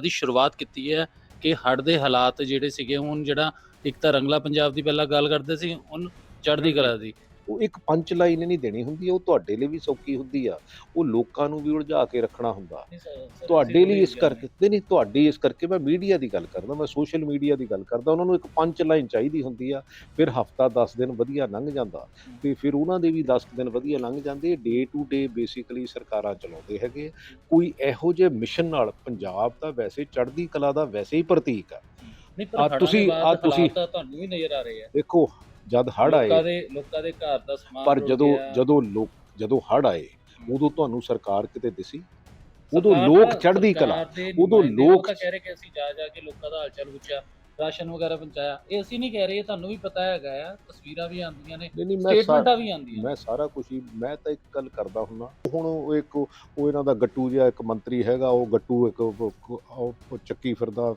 ਦੀ ਸ਼ੁਰੂਆਤ ਕੀਤੀ ਹੈ ਕਿ ਹੜ੍ਹ ਦੇ ਹਾਲਾਤ ਜਿਹੜੇ ਸੀਗੇ ਹੁਣ ਜਿਹੜਾ ਇੱਕ ਤਾਂ ਰੰਗਲਾ ਪੰਜਾਬ ਦੀ ਪਹਿਲਾਂ ਗੱਲ ਕਰਦੇ ਸੀ ਹੁਣ ਚੜ੍ਹਦੀ ਕਲਾ ਦੀ। ਉਹ ਇੱਕ ਪੰਚ ਲਾਈਨ ਨਹੀਂ ਦੇਣੀ ਹੁੰਦੀ ਉਹ ਤੁਹਾਡੇ ਲਈ ਵੀ ਸੌਖੀ ਹੁੰਦੀ ਆ। ਉਹ ਲੋਕਾਂ ਨੂੰ ਵੀ ਉਲਝਾ ਕੇ ਰੱਖਣਾ ਹੁੰਦਾ। ਤੁਹਾਡੇ ਲਈ ਇਸ ਕਰਕੇ ਨਹੀਂ ਨਹੀਂ ਤੁਹਾਡੀ ਇਸ ਕਰਕੇ ਮੈਂ ਮੀਡੀਆ ਦੀ ਗੱਲ ਕਰਦਾ ਮੈਂ ਸੋਸ਼ਲ ਮੀਡੀਆ ਦੀ ਗੱਲ ਕਰਦਾ। ਉਹਨਾਂ ਨੂੰ ਇੱਕ ਪੰਚ ਲਾਈਨ ਚਾਹੀਦੀ ਹੁੰਦੀ ਆ ਫਿਰ ਹਫਤਾ 10 ਦਿਨ ਵਧੀਆ ਲੰਘ ਜਾਂਦਾ। ਤੇ ਫਿਰ ਉਹਨਾਂ ਦੇ ਵੀ 10 ਦਿਨ ਵਧੀਆ ਲੰਘ ਜਾਂਦੇ ਡੇ ਟੂ ਡੇ ਬੇਸਿਕਲੀ ਸਰਕਾਰਾਂ ਚਲਾਉਂਦੇ ਹੈਗੇ ਕੋਈ ਇਹੋ ਜਿਹੇ ਮਿਸ਼ਨ ਨਾਲ ਪੰਜਾਬ ਦਾ ਵੈਸੇ ਚੜ੍ਹਦੀ ਕਲਾ ਦਾ ਵੈਸੇ ਹੀ ਪ੍ਰਤੀਕ ਆ। ਨਹੀਂ ਪਰ ਤੁਸੀਂ- ਆਹ ਤੁਸੀਂ- ਤੁਹਾਨੂੰ ਵੀ ਨਜ਼ਰ ਆ ਰਹੇ ਆ। ਦੇਖੋ ਜਦ ਹੜ ਆਏ ਲੋਕਾਂ ਦੇ ਲੋਕਾਂ ਦੇ ਘਰ ਦਾ ਸਮਾਨ ਪਰ ਰੁੜ ਜਦੋਂ ਗਿਆ। ਜਦੋਂ ਲੋਕ ਜਦੋਂ ਹੜ ਆਏ ਉਦੋਂ ਤੁਹਾਨੂੰ ਸਰਕਾਰ ਕਿਤੇ ਦਿਸੀ ਉਦੋਂ ਸਰਕਾਰ ਲੋਕ ਤਾਂ- ਚੜ੍ਹਦੀ ਕਲਾ ਸਰਕਾਰ ਦੇ ਉਦੋਂ ਨੁਮਾਇੰਦੇ ਉਹ ਲੋਕ- ਤਾਂ ਕਹਿ ਰਹੇ ਕਿ ਅਸੀਂ ਜਾ ਜਾ ਕੇ ਲੋਕਾਂ ਦਾ ਹਾਲਚਾਲ ਪੁੱਛਿਆ ਰਾਸ਼ਨ ਵਗੈਰਾ ਪਹੁੰਚਾਇਆ। ਇਹ ਅਸੀਂ ਨਹੀਂ ਕਹਿ ਰਹੇ ਇਹ ਤੁਹਾਨੂੰ ਵੀ ਪਤਾ ਹੈਗਾ ਆ ਤਸਵੀਰਾਂ ਵੀ ਆਉਂਦੀਆਂ ਨੇ ਨਹੀਂ ਨਹੀਂ ਮੈਂ ਸਟੇਟਮੈਂਟਾਂ ਵੀ ਆਉਂਦੀਆਂ ਮੈਂ ਸਾਰਾ ਕੁਝ ਹੀ ਮੈਂ ਤਾਂ ਇੱਕ ਗੱਲ ਕਰਦਾ ਹੁੰਨਾ ਹੁਣ ਉਹ ਇੱਕ ਉਹ ਇਹਨਾਂ ਦਾ ਗੱਟੂ ਜਿਹਾ ਇੱਕ ਮੰਤਰੀ ਹੈਗਾ ਉਹ ਗੱਟੂ ਇੱਕ ਉਹ- ਚੱਕੀ ਫਿਰਦਾ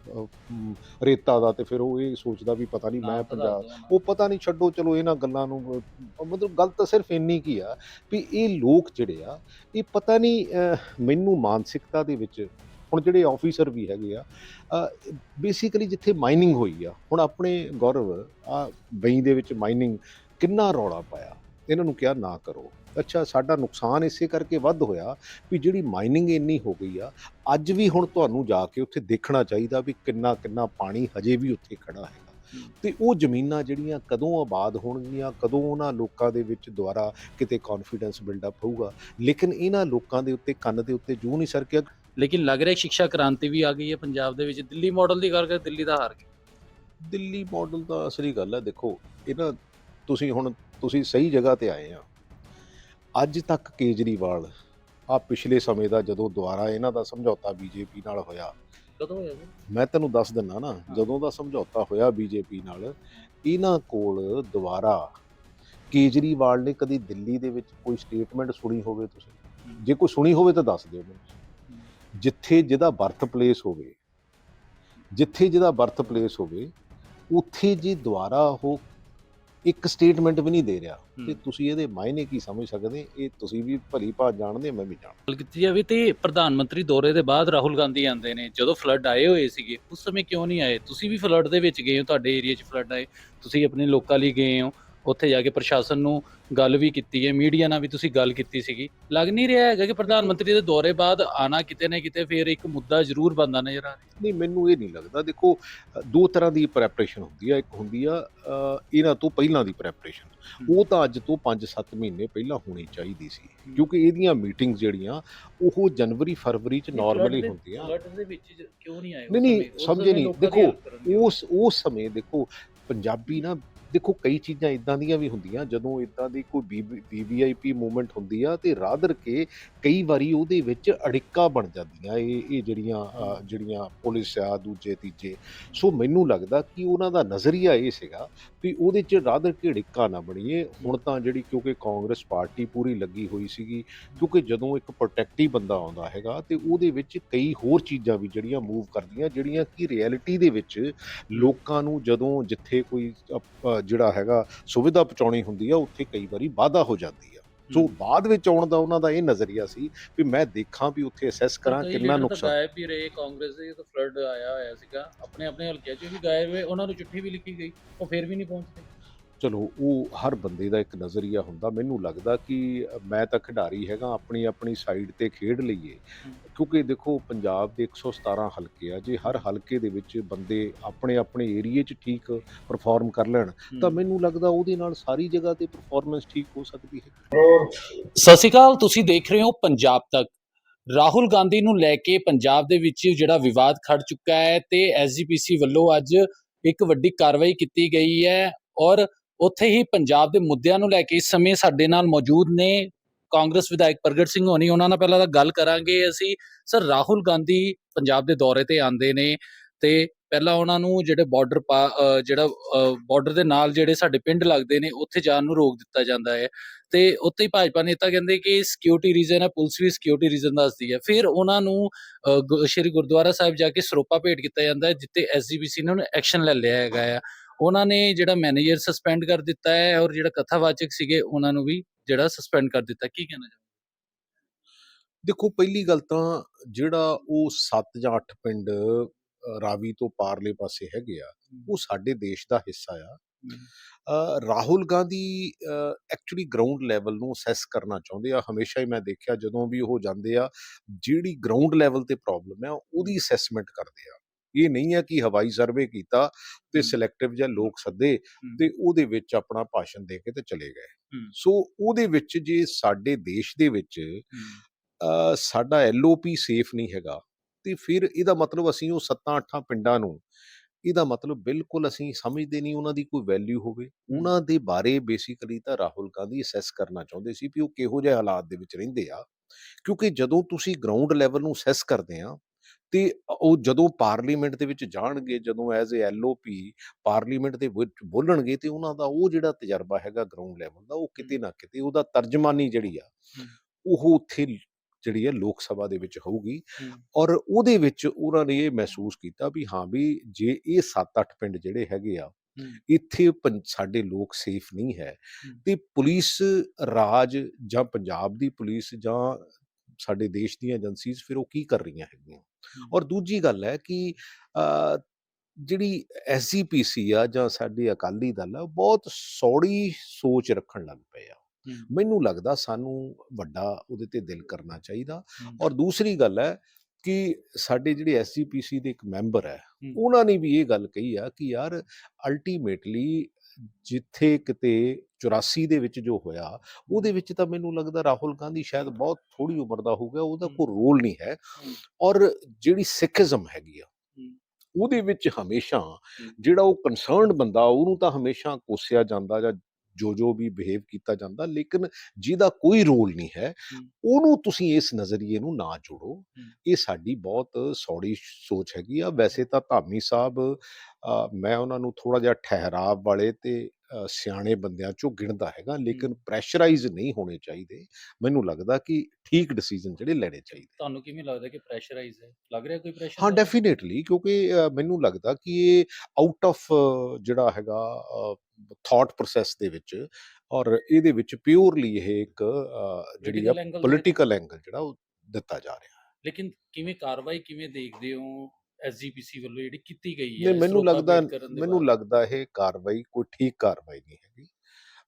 ਰੇਤਾ ਦਾ ਤੇ ਫਿਰ ਉਹ ਇਹ ਸੋਚਦਾ ਵੀ ਪਤਾ ਨਹੀਂ ਮੈਂ ਪੰਜਾਬ। ਉਹ ਪਤਾ ਨਹੀਂ ਛੱਡੋ ਚਲੋ ਇਹਨਾਂ ਗੱਲਾਂ ਨੂੰ ਮਤਲਬ ਗੱਲ ਤਾਂ ਸਿਰਫ ਇੰਨੀ ਕੀ ਆ ਵੀ ਇਹ ਲੋਕ ਜਿਹੜੇ ਆ ਇਹ ਪਤਾ ਨਹੀਂ ਮੈਨੂੰ ਮਾਨਸਿਕਤਾ ਦੇ ਵਿੱਚ ਹੁਣ ਜਿਹੜੇ ਆਫੀਸਰ ਵੀ ਹੈਗੇ ਆ ਬੇਸਿਕਲੀ ਜਿੱਥੇ ਮਾਈਨਿੰਗ ਹੋਈ ਆ, ਹੁਣ ਆਪਣੇ ਗੌਰਵ, ਆ ਬਈ ਦੇ ਵਿੱਚ ਮਾਈਨਿੰਗ ਕਿੰਨਾ ਰੌਲਾ ਪਾਇਆ? ਇਹਨਾਂ ਨੂੰ ਕਿਹਾ ਨਾ ਕਰੋ। ਅੱਛਾ, ਸਾਡਾ ਨੁਕਸਾਨ ਇਸੇ ਕਰਕੇ ਵੱਧ ਹੋਇਆ ਵੀ ਜਿਹੜੀ ਮਾਈਨਿੰਗ ਇੰਨੀ ਹੋ ਗਈ ਆ, ਅੱਜ ਵੀ ਹੁਣ ਤੁਹਾਨੂੰ ਜਾ ਕੇ ਉੱਥੇ ਦੇਖਣਾ ਚਾਹੀਦਾ ਵੀ ਕਿੰਨਾ ਕਿੰਨਾ ਪਾਣੀ ਹਜੇ ਵੀ ਉੱਥੇ ਖੜਾ ਹੈਗਾ। ਤੇ ਉਹ ਜ਼ਮੀਨਾਂ ਜਿਹੜੀਆਂ ਕਦੋਂ ਆਬਾਦ ਹੋਣਗੀਆਂ, ਕਦੋਂ ਉਹਨਾਂ ਲੋਕਾਂ ਦੇ ਵਿੱਚ ਦੁਆਰਾ ਕਿਤੇ ਕੌਨਫੀਡੈਂਸ ਬਿਲਡ ਅਪ ਹੋਊਗਾ? ਲੇਕਿਨ ਇਹਨਾਂ ਲੋਕਾਂ ਦੇ ਉੱਤੇ, ਕੰਨ ਦੇ ਉੱਤੇ ਜੂ ਨਹੀਂ ਸਰਕਿਆ। ਲੇਕਿਨ ਲੱਗ ਰਿਹਾ ਸਿੱਖਿਆ ਕ੍ਰਾਂਤੀ ਵੀ ਆ ਗਈ ਹੈ ਪੰਜਾਬ ਦੇ ਵਿੱਚ। ਦਿੱਲੀ ਮਾਡਲ ਦੀ ਗੱਲ ਕਰ ਦਿੱਲੀ ਦਾ ਹਾਰ ਗਿਆ ਦਿੱਲੀ ਮਾਡਲ ਦਾ ਅਸਲੀ ਗੱਲ ਹੈ ਦੇਖੋ ਇਹਨਾਂ ਤੁਸੀਂ ਹੁਣ ਤੁਸੀਂ ਸਹੀ ਜਗ੍ਹਾ ਤੇ ਆਏ ਆ। ਅੱਜ ਤੱਕ ਕੇਜਰੀਵਾਲ ਆ ਪਿਛਲੇ ਸਮੇਂ ਦਾ ਜਦੋਂ ਦੁਆਰਾ ਇਹਨਾਂ ਦਾ ਸਮਝੌਤਾ ਬੀਜੇਪੀ ਨਾਲ ਹੋਇਆ। ਕਦੋਂ ਹੋਇਆ ਮੈਂ ਤੈਨੂੰ ਦੱਸ ਦਿੰਨਾ ਨਾ ਜਦੋਂ ਦਾ ਸਮਝੌਤਾ ਹੋਇਆ ਬੀਜੇਪੀ ਨਾਲ ਇਹਨਾਂ ਕੋਲ ਦੁਬਾਰਾ ਕੇਜਰੀਵਾਲ ਨੇ ਕਦੀ ਦਿੱਲੀ ਦੇ ਵਿੱਚ ਕੋਈ ਸਟੇਟਮੈਂਟ ਸੁਣੀ ਹੋਵੇ ਤੁਸੀਂ? ਜੇ ਕੋਈ ਸੁਣੀ ਹੋਵੇ ਤਾਂ ਦੱਸ ਦਿਓ ਮੈਨੂੰ। ਜਿੱਥੇ ਜਿਹਦਾ ਬਰਥ ਪਲੇਸ ਹੋਵੇ ਜਿੱਥੇ ਜਿਹਦਾ ਬਰਥ ਪਲੇਸ ਹੋਵੇ ਉੱਥੇ ਜੇ ਦੁਬਾਰਾ ਉਹ ਇੱਕ ਸਟੇਟਮੈਂਟ ਵੀ ਨਹੀਂ ਦੇ ਰਿਹਾ ਤੇ। ਤੁਸੀਂ ਇਹਦੇ ਮਾਇਨੇ ਕੀ ਸਮਝ ਸਕਦੇ? ਇਹ ਤੁਸੀਂ ਵੀ ਭਲੀ ਭਾਤ ਜਾਣਦੇ ਮੈਂ ਵੀ ਜਾਣਦਾ। ਗੱਲ ਕੀਤੀ ਜਾਵੇ ਤੇ ਪ੍ਰਧਾਨ ਮੰਤਰੀ ਦੌਰੇ ਦੇ ਬਾਅਦ ਰਾਹੁਲ ਗਾਂਧੀ ਆਂਦੇ ਨੇ ਜਦੋਂ ਫਲੱਡ ਆਏ ਹੋਏ ਸੀਗੇ ਉਸ ਸਮੇਂ ਕਿਉਂ ਨਹੀਂ ਆਏ? ਤੁਸੀਂ ਵੀ ਫਲੱਡ ਦੇ ਵਿੱਚ ਗਏ ਹੋ ਤੁਹਾਡੇ ਏਰੀਆ 'ਚ ਫਲੱਡ ਆਏ ਤੁਸੀਂ ਆਪਣੇ ਲੋਕਾਂ ਲਈ ਗਏ ਹੋ ਉੱਥੇ ਜਾ ਕੇ ਪ੍ਰਸ਼ਾਸਨ ਨੂੰ ਗੱਲ ਵੀ ਕੀਤੀ ਹੈ ਮੀਡੀਆ ਨਾਲ ਵੀ ਤੁਸੀਂ ਗੱਲ ਕੀਤੀ ਸੀਗੀ। ਲੱਗ ਨਹੀਂ ਰਿਹਾ ਹੈਗਾ ਕਿ ਪ੍ਰਧਾਨ ਮੰਤਰੀ ਦੇ ਦੌਰੇ ਬਾਅਦ ਆਣਾ ਕਿਤੇ ਨਾ ਕਿਤੇ ਫੇਰ ਇੱਕ ਮੁੱਦਾ ਜ਼ਰੂਰ ਬੰਦਾ ਨਜ਼ਰ ਆ ਰਿਹਾ। ਨਹੀਂ ਮੈਨੂੰ ਇਹ ਨਹੀਂ ਲੱਗਦਾ। ਦੇਖੋ ਦੋ ਤਰ੍ਹਾਂ ਦੀ ਪ੍ਰੈਪਰੇਸ਼ਨ ਹੁੰਦੀ ਆ ਇੱਕ ਹੁੰਦੀ ਆ ਇਹਨਾਂ ਤੋਂ ਪਹਿਲਾਂ ਦੀ ਪ੍ਰੈਪਰੇਸ਼ਨ ਉਹ ਤਾਂ ਅੱਜ ਤੋਂ 5-7 ਮਹੀਨੇ ਪਹਿਲਾਂ ਹੋਣੀ ਚਾਹੀਦੀ ਸੀ ਕਿਉਂਕਿ ਇਹਦੀਆਂ ਮੀਟਿੰਗਸ ਜਿਹੜੀਆਂ ਉਹ ਜਨਵਰੀ ਫਰਵਰੀ ਚ ਨਾਰਮਲੀ ਹੁੰਦੀਆਂ। ਫਲੱਡ ਦੇ ਵਿੱਚ ਕਿਉਂ ਨਹੀਂ ਆਏ ਨਹੀਂ, ਨਹੀਂ, ਸਮਝੇ ਸਮੇਂ ਨਹੀਂ। ਦੇਖੋ, ਉਸ ਉਸ ਸਮੇਂ ਦੇਖੋ ਪੰਜਾਬੀ ਨਾ ਦੇਖੋ ਕਈ ਚੀਜ਼ਾਂ ਇਦਾਂ ਦੀਆਂ ਵੀ ਹੁੰਦੀਆਂ ਜਦੋਂ ਇਦਾਂ ਦੀ ਕੋਈ ਵੀਵੀਆਈਪੀ ਮੂਵਮੈਂਟ ਹੁੰਦੀ ਆ ਤੇ ਰਾਦਰ ਕੇ ਕਈ ਵਾਰੀ ਉਹਦੇ ਵਿੱਚ ਅੜਿੱਕਾ ਬਣ ਜਾਂਦੀਆਂ ਇਹ ਇਹ ਜਿਹੜੀਆਂ ਜਿਹੜੀਆਂ ਪੁਲਿਸ ਆ ਦੂਜੇ ਤੀਜੇ। ਸੋ ਮੈਨੂੰ ਲੱਗਦਾ ਕਿ ਉਹਨਾਂ ਦਾ ਨਜ਼ਰੀਆ ਇਹ ਸੀਗਾ ਵੀ ਉਹਦੇ 'ਚ ਰਾਦਰ ਕੇ ਅੜਿੱਕਾ ਨਾ ਬਣੀਏ। ਹੁਣ ਤਾਂ ਜਿਹੜੀ ਕਿਉਂਕਿ ਕਾਂਗਰਸ ਪਾਰਟੀ ਪੂਰੀ ਲੱਗੀ ਹੋਈ ਸੀਗੀ ਕਿਉਂਕਿ ਜਦੋਂ ਇੱਕ ਪ੍ਰੋਟੈਕਟਿਵ ਬੰਦਾ ਆਉਂਦਾ ਹੈਗਾ ਤੇ ਉਹਦੇ ਵਿੱਚ ਕਈ ਹੋਰ ਚੀਜ਼ਾਂ ਵੀ ਜਿਹੜੀਆਂ ਮੂਵ ਕਰਦੀਆਂ ਜਿਹੜੀਆਂ ਕਿ ਰਿਐਲਿਟੀ ਦੇ ਵਿੱਚ ਲੋਕਾਂ ਨੂੰ ਜਦੋਂ ਜਿੱਥੇ ਕੋਈ ਜਿਹੜਾ ਹੈਗਾ ਸੁਵਿਧਾ ਪਹੁੰਚਾਉਣੀ ਹੁੰਦੀ ਆ ਉੱਥੇ ਕਈ ਵਾਰੀ ਵਾਧਾ ਹੋ ਜਾਂਦੀ ਆ। ਸੋ। ਬਾਅਦ ਵਿੱਚ ਆਉਣ ਦਾ ਉਹਨਾਂ ਦਾ ਇਹ ਨਜ਼ਰੀਆ ਸੀ ਵੀ ਮੈਂ ਦੇਖਾਂ ਵੀ ਉੱਥੇ ਅਸੈਸ ਕਰਾਂ ਕਿੰਨਾ ਨੁਕਸਾਨ। ਗਾਇਬ ਵੀ ਰਹੇ ਕਾਂਗਰਸ ਦੇ ਤਾਂ ਫਲੱਡ ਆਇਆ ਹੋਇਆ ਸੀਗਾ ਆਪਣੇ ਆਪਣੇ ਹਲਕਿਆਂ 'ਚ ਵੀ ਗਾਇਬ ਹੋਏ ਉਹਨਾਂ ਨੂੰ ਚਿੱਠੀ ਵੀ ਲਿਖੀ ਗਈ ਉਹ ਫਿਰ ਵੀ ਨਹੀਂ ਪਹੁੰਚਦੇ। ਚਲੋ ਉਹ ਹਰ ਬੰਦੇ ਦਾ ਇੱਕ ਨਜ਼ਰੀਆ ਹੁੰਦਾ। ਮੈਨੂੰ ਲੱਗਦਾ ਕਿ ਮੈਂ ਤਾਂ ਖਿਡਾਰੀ ਹੈਗਾ ਆਪਣੀ ਆਪਣੀ ਸਾਈਡ ਤੇ ਖੇਡ ਲਈਏ। ਕਿਉਂਕਿ ਦੇਖੋ ਪੰਜਾਬ ਦੇ 117 ਹਲਕੇ ਆ ਜੇ ਹਰ ਹਲਕੇ ਦੇ ਵਿੱਚ ਬੰਦੇ ਆਪਣੇ ਆਪਣੇ ਏਰੀਏ 'ਚ ਠੀਕ ਪਰਫਾਰਮ ਕਰ ਲੈਣ ਤਾਂ ਮੈਨੂੰ ਲੱਗਦਾ ਉਹਦੇ ਨਾਲ ਸਾਰੀ ਜਗ੍ਹਾ ਤੇ ਪਰਫਾਰਮੈਂਸ ਠੀਕ ਹੋ ਸਕਦੀ ਹੈ। ਸਤਿ ਸ਼੍ਰੀ ਅਕਾਲ ਤੁਸੀਂ ਦੇਖ ਰਹੇ ਹੋ ਪੰਜਾਬ ਤੱਕ। ਰਾਹੁਲ ਗਾਂਧੀ ਨੂੰ ਲੈ ਕੇ ਪੰਜਾਬ ਦੇ ਵਿੱਚ ਜਿਹੜਾ ਵਿਵਾਦ ਖੜ ਚੁੱਕਾ ਹੈ ਤੇ ਐਸਜੀਪੀਸੀ ਵੱਲੋਂ ਅੱਜ ਇੱਕ ਵੱਡੀ ਕਾਰਵਾਈ ਕੀਤੀ ਗਈ ਹੈ ਔਰ ਉੱਥੇ ਹੀ ਪੰਜਾਬ ਦੇ ਮੁੱਦਿਆਂ ਨੂੰ ਲੈ ਕੇ ਇਸ ਸਮੇਂ ਸਾਡੇ ਨਾਲ ਮੌਜੂਦ ਨੇ ਕਾਂਗਰਸ ਵਿਧਾਇਕ ਪ੍ਰਗਟ ਸਿੰਘ ਹੋਣੀ। ਉਹਨਾਂ ਨਾਲ ਪਹਿਲਾਂ ਤਾਂ ਗੱਲ ਕਰਾਂਗੇ। ਅਸੀਂ ਸਰ ਰਾਹੁਲ ਗਾਂਧੀ ਪੰਜਾਬ ਦੇ ਦੌਰੇ ਤੇ ਆਂਦੇ ਨੇ ਤੇ ਪਹਿਲਾਂ ਉਹਨਾਂ ਨੂੰ ਜਿਹੜੇ ਬਾਰਡਰ ਜਿਹੜਾ ਬਾਰਡਰ ਦੇ ਨਾਲ ਜਿਹੜੇ ਸਾਡੇ ਪਿੰਡ ਲੱਗਦੇ ਨੇ ਉੱਥੇ ਜਾਣ ਨੂੰ ਰੋਕ ਦਿੱਤਾ ਜਾਂਦਾ ਹੈ ਤੇ ਉੱਥੇ ਹੀ ਭਾਜਪਾ ਨੇਤਾ ਕਹਿੰਦੇ ਕਿ ਸਿਕਿਉਰਿਟੀ ਰੀਜ਼ਨ ਹੈ ਪੁਲਿਸ ਵੀ ਸਿਕਿਉਰਿਟੀ ਰੀਜ਼ਨ ਦੱਸਦੀ ਹੈ। ਫਿਰ ਉਹਨਾਂ ਨੂੰ ਅ, ਸ਼੍ਰੀ ਗੁਰਦੁਆਰਾ ਸਾਹਿਬ ਜਾ ਕੇ ਸਰੋਪਾ ਭੇਟ ਕੀਤਾ ਜਾਂਦਾ ਹੈ ਜਿੱਤੇ ਐਸਜੀਪੀਸੀ ਨੇ ਉਹਨੇ ਐਕਸ਼ਨ ਲੈ ਲਿਆ ਹੈਗਾ ਆ। ਉਹਨਾਂ ਨੇ ਜਿਹੜਾ ਮੈਨੇਜਰ ਸਸਪੈਂਡ ਕਰ ਦਿੱਤਾ ਹੈ ਔਰ ਜਿਹੜਾ ਕਥਾਵਾਚਕ ਸੀਗੇ ਉਹਨਾਂ ਨੂੰ ਵੀ ਜਿਹੜਾ ਸਸਪੈਂਡ ਕਰ ਦਿੱਤਾ ਕੀ ਕਹਿਣਾ ਚਾਹੁੰਦੇ ਦੇਖੋ ਪਹਿਲੀ ਗੱਲ ਤਾਂ ਜਿਹੜਾ ਉਹ 7 ਜਾਂ 8 ਪਿੰਡ ਰਾਵੀ ਤੋਂ ਪਾਰਲੇ ਪਾਸੇ ਹੈਗੇ ਆ ਉਹ ਸਾਡੇ ਦੇਸ਼ ਦਾ ਹਿੱਸਾ ਆ। Rahul Gandhi actually ground level ਨੂੰ ਅਸੈਸ ਕਰਨਾ ਚਾਹੁੰਦੇ ਆ। ਹਮੇਸ਼ਾ ਹੀ ਮੈਂ ਦੇਖਿਆ ਜਦੋਂ ਵੀ ਉਹ ਜਾਂਦੇ ਆ ਜਿਹੜੀ ਗਰਾਊਂਡ ਲੈਵਲ ਤੇ ਪ੍ਰੋਬਲਮ ਹੈ ਉਹਦੀ ਅਸੈਸਮੈਂਟ ਕਰਦੇ ਆ। ਇਹ ਨਹੀਂ ਹੈ ਕਿ ਹਵਾਈ ਸਰਵੇ ਕੀਤਾ ਤੇ। ਸਿਲੈਕਟਿਵ ਜਾਂ ਲੋਕ ਸੱਦੇ ਤੇ ਉਹਦੇ ਵਿੱਚ ਆਪਣਾ ਭਾਸ਼ਣ ਦੇ ਕੇ ਤੇ ਚਲੇ ਗਏ। ਸੋ ਉਹਦੇ ਵਿੱਚ ਜੇ ਸਾਡੇ ਦੇਸ਼ ਦੇ ਵਿੱਚ ਸਾਡਾ ਐਲਓਪੀ ਸੇਫ ਨਹੀਂ ਹੈਗਾ ਤੇ ਫਿਰ ਇਹਦਾ ਮਤਲਬ ਅਸੀਂ ਉਹ ਸੱਤਾਂ ਅੱਠਾਂ ਪਿੰਡਾਂ ਨੂੰ ਇਹਦਾ ਮਤਲਬ ਬਿਲਕੁਲ ਅਸੀਂ ਸਮਝਦੇ ਨਹੀਂ ਉਹਨਾਂ ਦੀ ਕੋਈ ਵੈਲਿਊ ਹੋਵੇ। ਉਹਨਾਂ ਦੇ ਬਾਰੇ ਬੇਸਿਕਲੀ ਤਾਂ ਰਾਹੁਲ ਗਾਂਧੀ ਅਸੈਸ ਕਰਨਾ ਚਾਹੁੰਦੇ ਸੀ ਵੀ ਉਹ ਕਿਹੋ ਜਿਹੇ ਹਾਲਾਤ ਦੇ ਵਿੱਚ ਰਹਿੰਦੇ ਆ ਕਿਉਂਕਿ ਜਦੋਂ ਤੁਸੀਂ ਗਰਾਊਂਡ ਲੈਵਲ ਨੂੰ ਅਸੈਸ ਕਰਦੇ ਆ ਤੇ ਉਹ ਜਦੋਂ ਪਾਰਲੀਮੈਂਟ ਦੇ ਵਿੱਚ ਜਾਣਗੇ ਜਦੋਂ ਐਜ਼ ਅ ਐਲਓਪੀ ਪਾਰਲੀਮੈਂਟ ਦੇ ਵਿੱਚ ਬੋਲਣਗੇ ਤੇ ਉਹਨਾਂ ਦਾ ਉਹ ਜਿਹੜਾ ਤਜਰਬਾ ਹੈਗਾ ਗਰਾਊਂਡ ਲੈਵਲ ਦਾ ਉਹ ਕਿਤੇ ਨਾ ਕਿਤੇ ਉਹਦਾ ਤਰਜਮਾਨੀ ਜਿਹੜੀ ਆ। ਉਹ ਉੱਥੇ ਜਿਹੜੀ ਹੈ ਲੋਕ ਸਭਾ ਦੇ ਵਿੱਚ ਹੋਊਗੀ ਔਰ ਉਹਦੇ ਵਿੱਚ ਉਹਨਾਂ ਨੇ ਇਹ ਮਹਿਸੂਸ ਕੀਤਾ ਵੀ ਹਾਂ ਵੀ ਜੇ ਇਹ 7-8 ਪਿੰਡ ਜਿਹੜੇ ਹੈਗੇ ਆ। ਇੱਥੇ ਪੰ- ਸਾਡੇ ਲੋਕ ਸੇਫ ਨਹੀਂ ਹੈ। ਤੇ ਪੁਲਿਸ ਰਾਜ ਜਾਂ ਪੰਜਾਬ ਦੀ ਪੁਲਿਸ ਜਾਂ ਸਾਡੇ ਦੇਸ਼ ਦੀਆਂ ਏਜੰਸੀਜ਼ ਫਿਰ ਉਹ ਕੀ ਕਰ ਰਹੀਆਂ ਹੈਗੀਆਂ ਔਰ ਦੂਜੀ ਗੱਲ ਹੈ ਕਿ ਜਿਹੜੀ ਐਸਜੀਪੀਸੀ ਆ ਜਾਂ ਸਾਡੇ ਅਕਾਲੀ ਦਲ ਆ ਉਹ ਬਹੁਤ ਸੌੜੀ ਸੋਚ ਰੱਖਣ ਲੱਗ ਪਏ ਆ। ਮੈਨੂੰ ਲੱਗਦਾ ਸਾਨੂੰ ਵੱਡਾ ਉਹਦੇ ਤੇ ਦਿਲ ਕਰਨਾ ਚਾਹੀਦਾ। ਔਰ ਦੂਸਰੀ ਗੱਲ ਹੈ ਕਿ ਸਾਡੇ ਜਿਹੜੇ ਐਸਜੀਪੀਸੀ ਦੇ ਇੱਕ ਮੈਂਬਰ ਹੈ। ਉਹਨਾਂ ਨੇ ਵੀ ਇਹ ਗੱਲ ਕਹੀ ਆ ਕਿ ਯਾਰ ਅਲਟੀਮੇਟਲੀ ਜਿੱਥੇ ਕਿਤੇ 84 ਦੇ ਵਿੱਚ ਜੋ ਹੋਇਆ ਉਹਦੇ ਵਿੱਚ ਤਾਂ ਮੈਨੂੰ ਲੱਗਦਾ ਰਾਹੁਲ ਗਾਂਧੀ ਸ਼ਾਇਦ ਬਹੁਤ ਥੋੜੀ ਉਮਰ ਦਾ ਹੋ ਗਿਆ ਉਹਦਾ। ਕੋਈ ਰੋਲ ਨਹੀਂ ਹੈ। ਔਰ ਜਿਹੜੀ ਸਿੱਖੀਜ਼ਮ ਹੈਗੀ ਆ। ਉਹਦੇ ਵਿੱਚ ਹਮੇਸ਼ਾ ਜਿਹੜਾ ਉਹ ਕਨਸਰਨਡ ਬੰਦਾ ਉਹਨੂੰ ਤਾਂ ਹਮੇਸ਼ਾ ਕੋਸਿਆ ਜਾਂਦਾ ਜਾਂ ਜੋ ਜੋ ਵੀ ਬਿਹੇਵ ਕੀਤਾ ਜਾਂਦਾ ਲੇਕਿਨ ਜਿਹਦਾ ਕੋਈ ਰੋਲ ਨਹੀਂ ਹੈ। ਉਹਨੂੰ ਤੁਸੀਂ ਇਸ ਨਜ਼ਰੀਏ ਨੂੰ ਨਾ ਜੋੜੋ ਇਹ ਸਾਡੀ ਬਹੁਤ ਸੌੜੀ ਸੋਚ ਹੈਗੀ ਆ ਵੈਸੇ ਤਾਂ ਧਾਮੀ ਸਾਹਿਬ ਮੈਂ ਉਹਨਾਂ ਨੂੰ ਥੋੜਾ ਜਿਹਾ ਠਹਿਰਾਵ ਵਾਲੇ ਤੇ ਸਿਆਣੇ ਬੰਦਿਆਂ ਚੋਂ ਗਿਣਦਾ ਹੈਗਾ ਲੇਕਿਨ ਪ੍ਰੈਸ਼ਰਾਈਜ਼ ਨਹੀਂ ਹੋਣੇ ਚਾਹੀਦੇ। ਮੈਨੂੰ ਲੱਗਦਾ ਕਿ ਠੀਕ ਡਿਸੀਜਨ ਜਿਹੜੇ ਲੈਣੇ ਚਾਹੀਦੇ ਤੁਹਾਨੂੰ ਕਿਵੇਂ ਲੱਗਦਾ ਕਿ ਪ੍ਰੈਸ਼ਰਾਈਜ਼ ਹੈ? ਲੱਗ ਰਿਹਾ ਕੋਈ ਪ੍ਰੈਸ਼ਰ ਹਾਂ ਡੈਫੀਨੇਟਲੀ ਕਿਉਂਕਿ ਮੈਨੂੰ ਲੱਗਦਾ ਕਿ ਇਹ ਆਊਟ ਆਫ ਜਿਹੜਾ ਹੈਗਾ ਥਾਟ ਪ੍ਰੋਸੈਸ ਦੇ ਵਿੱਚ ਔਰ ਇਹਦੇ ਵਿੱਚ ਪਿਓਰਲੀ ਇਹ ਇੱਕ ਜਿਹੜੀ ਆ ਪੋਲਿਟੀਕਲ ਐਂਗਲ ਜਿਹੜਾ ਉਹ ਦਿੱਤਾ ਜਾ ਰਿਹਾ। ਲੇਕਿਨ ਕਿਵੇਂ ਕਾਰਵਾਈ ਕਿਵੇਂ ਦੇਖਦੇ ਹੋ? ਐਸਜੀਪੀਸੀ ਵੱਲੋਂ ਜਿਹੜੀ ਕੀਤੀ ਗਈ ਹੈ ਨਹੀਂ ਮੈਨੂੰ ਲੱਗਦਾ ਮੈਨੂੰ? ਲੱਗਦਾ ਇਹ ਕਾਰਵਾਈ ਕੋਈ ਠੀਕ ਕਾਰਵਾਈ ਨਹੀਂ ਹੈਗੀ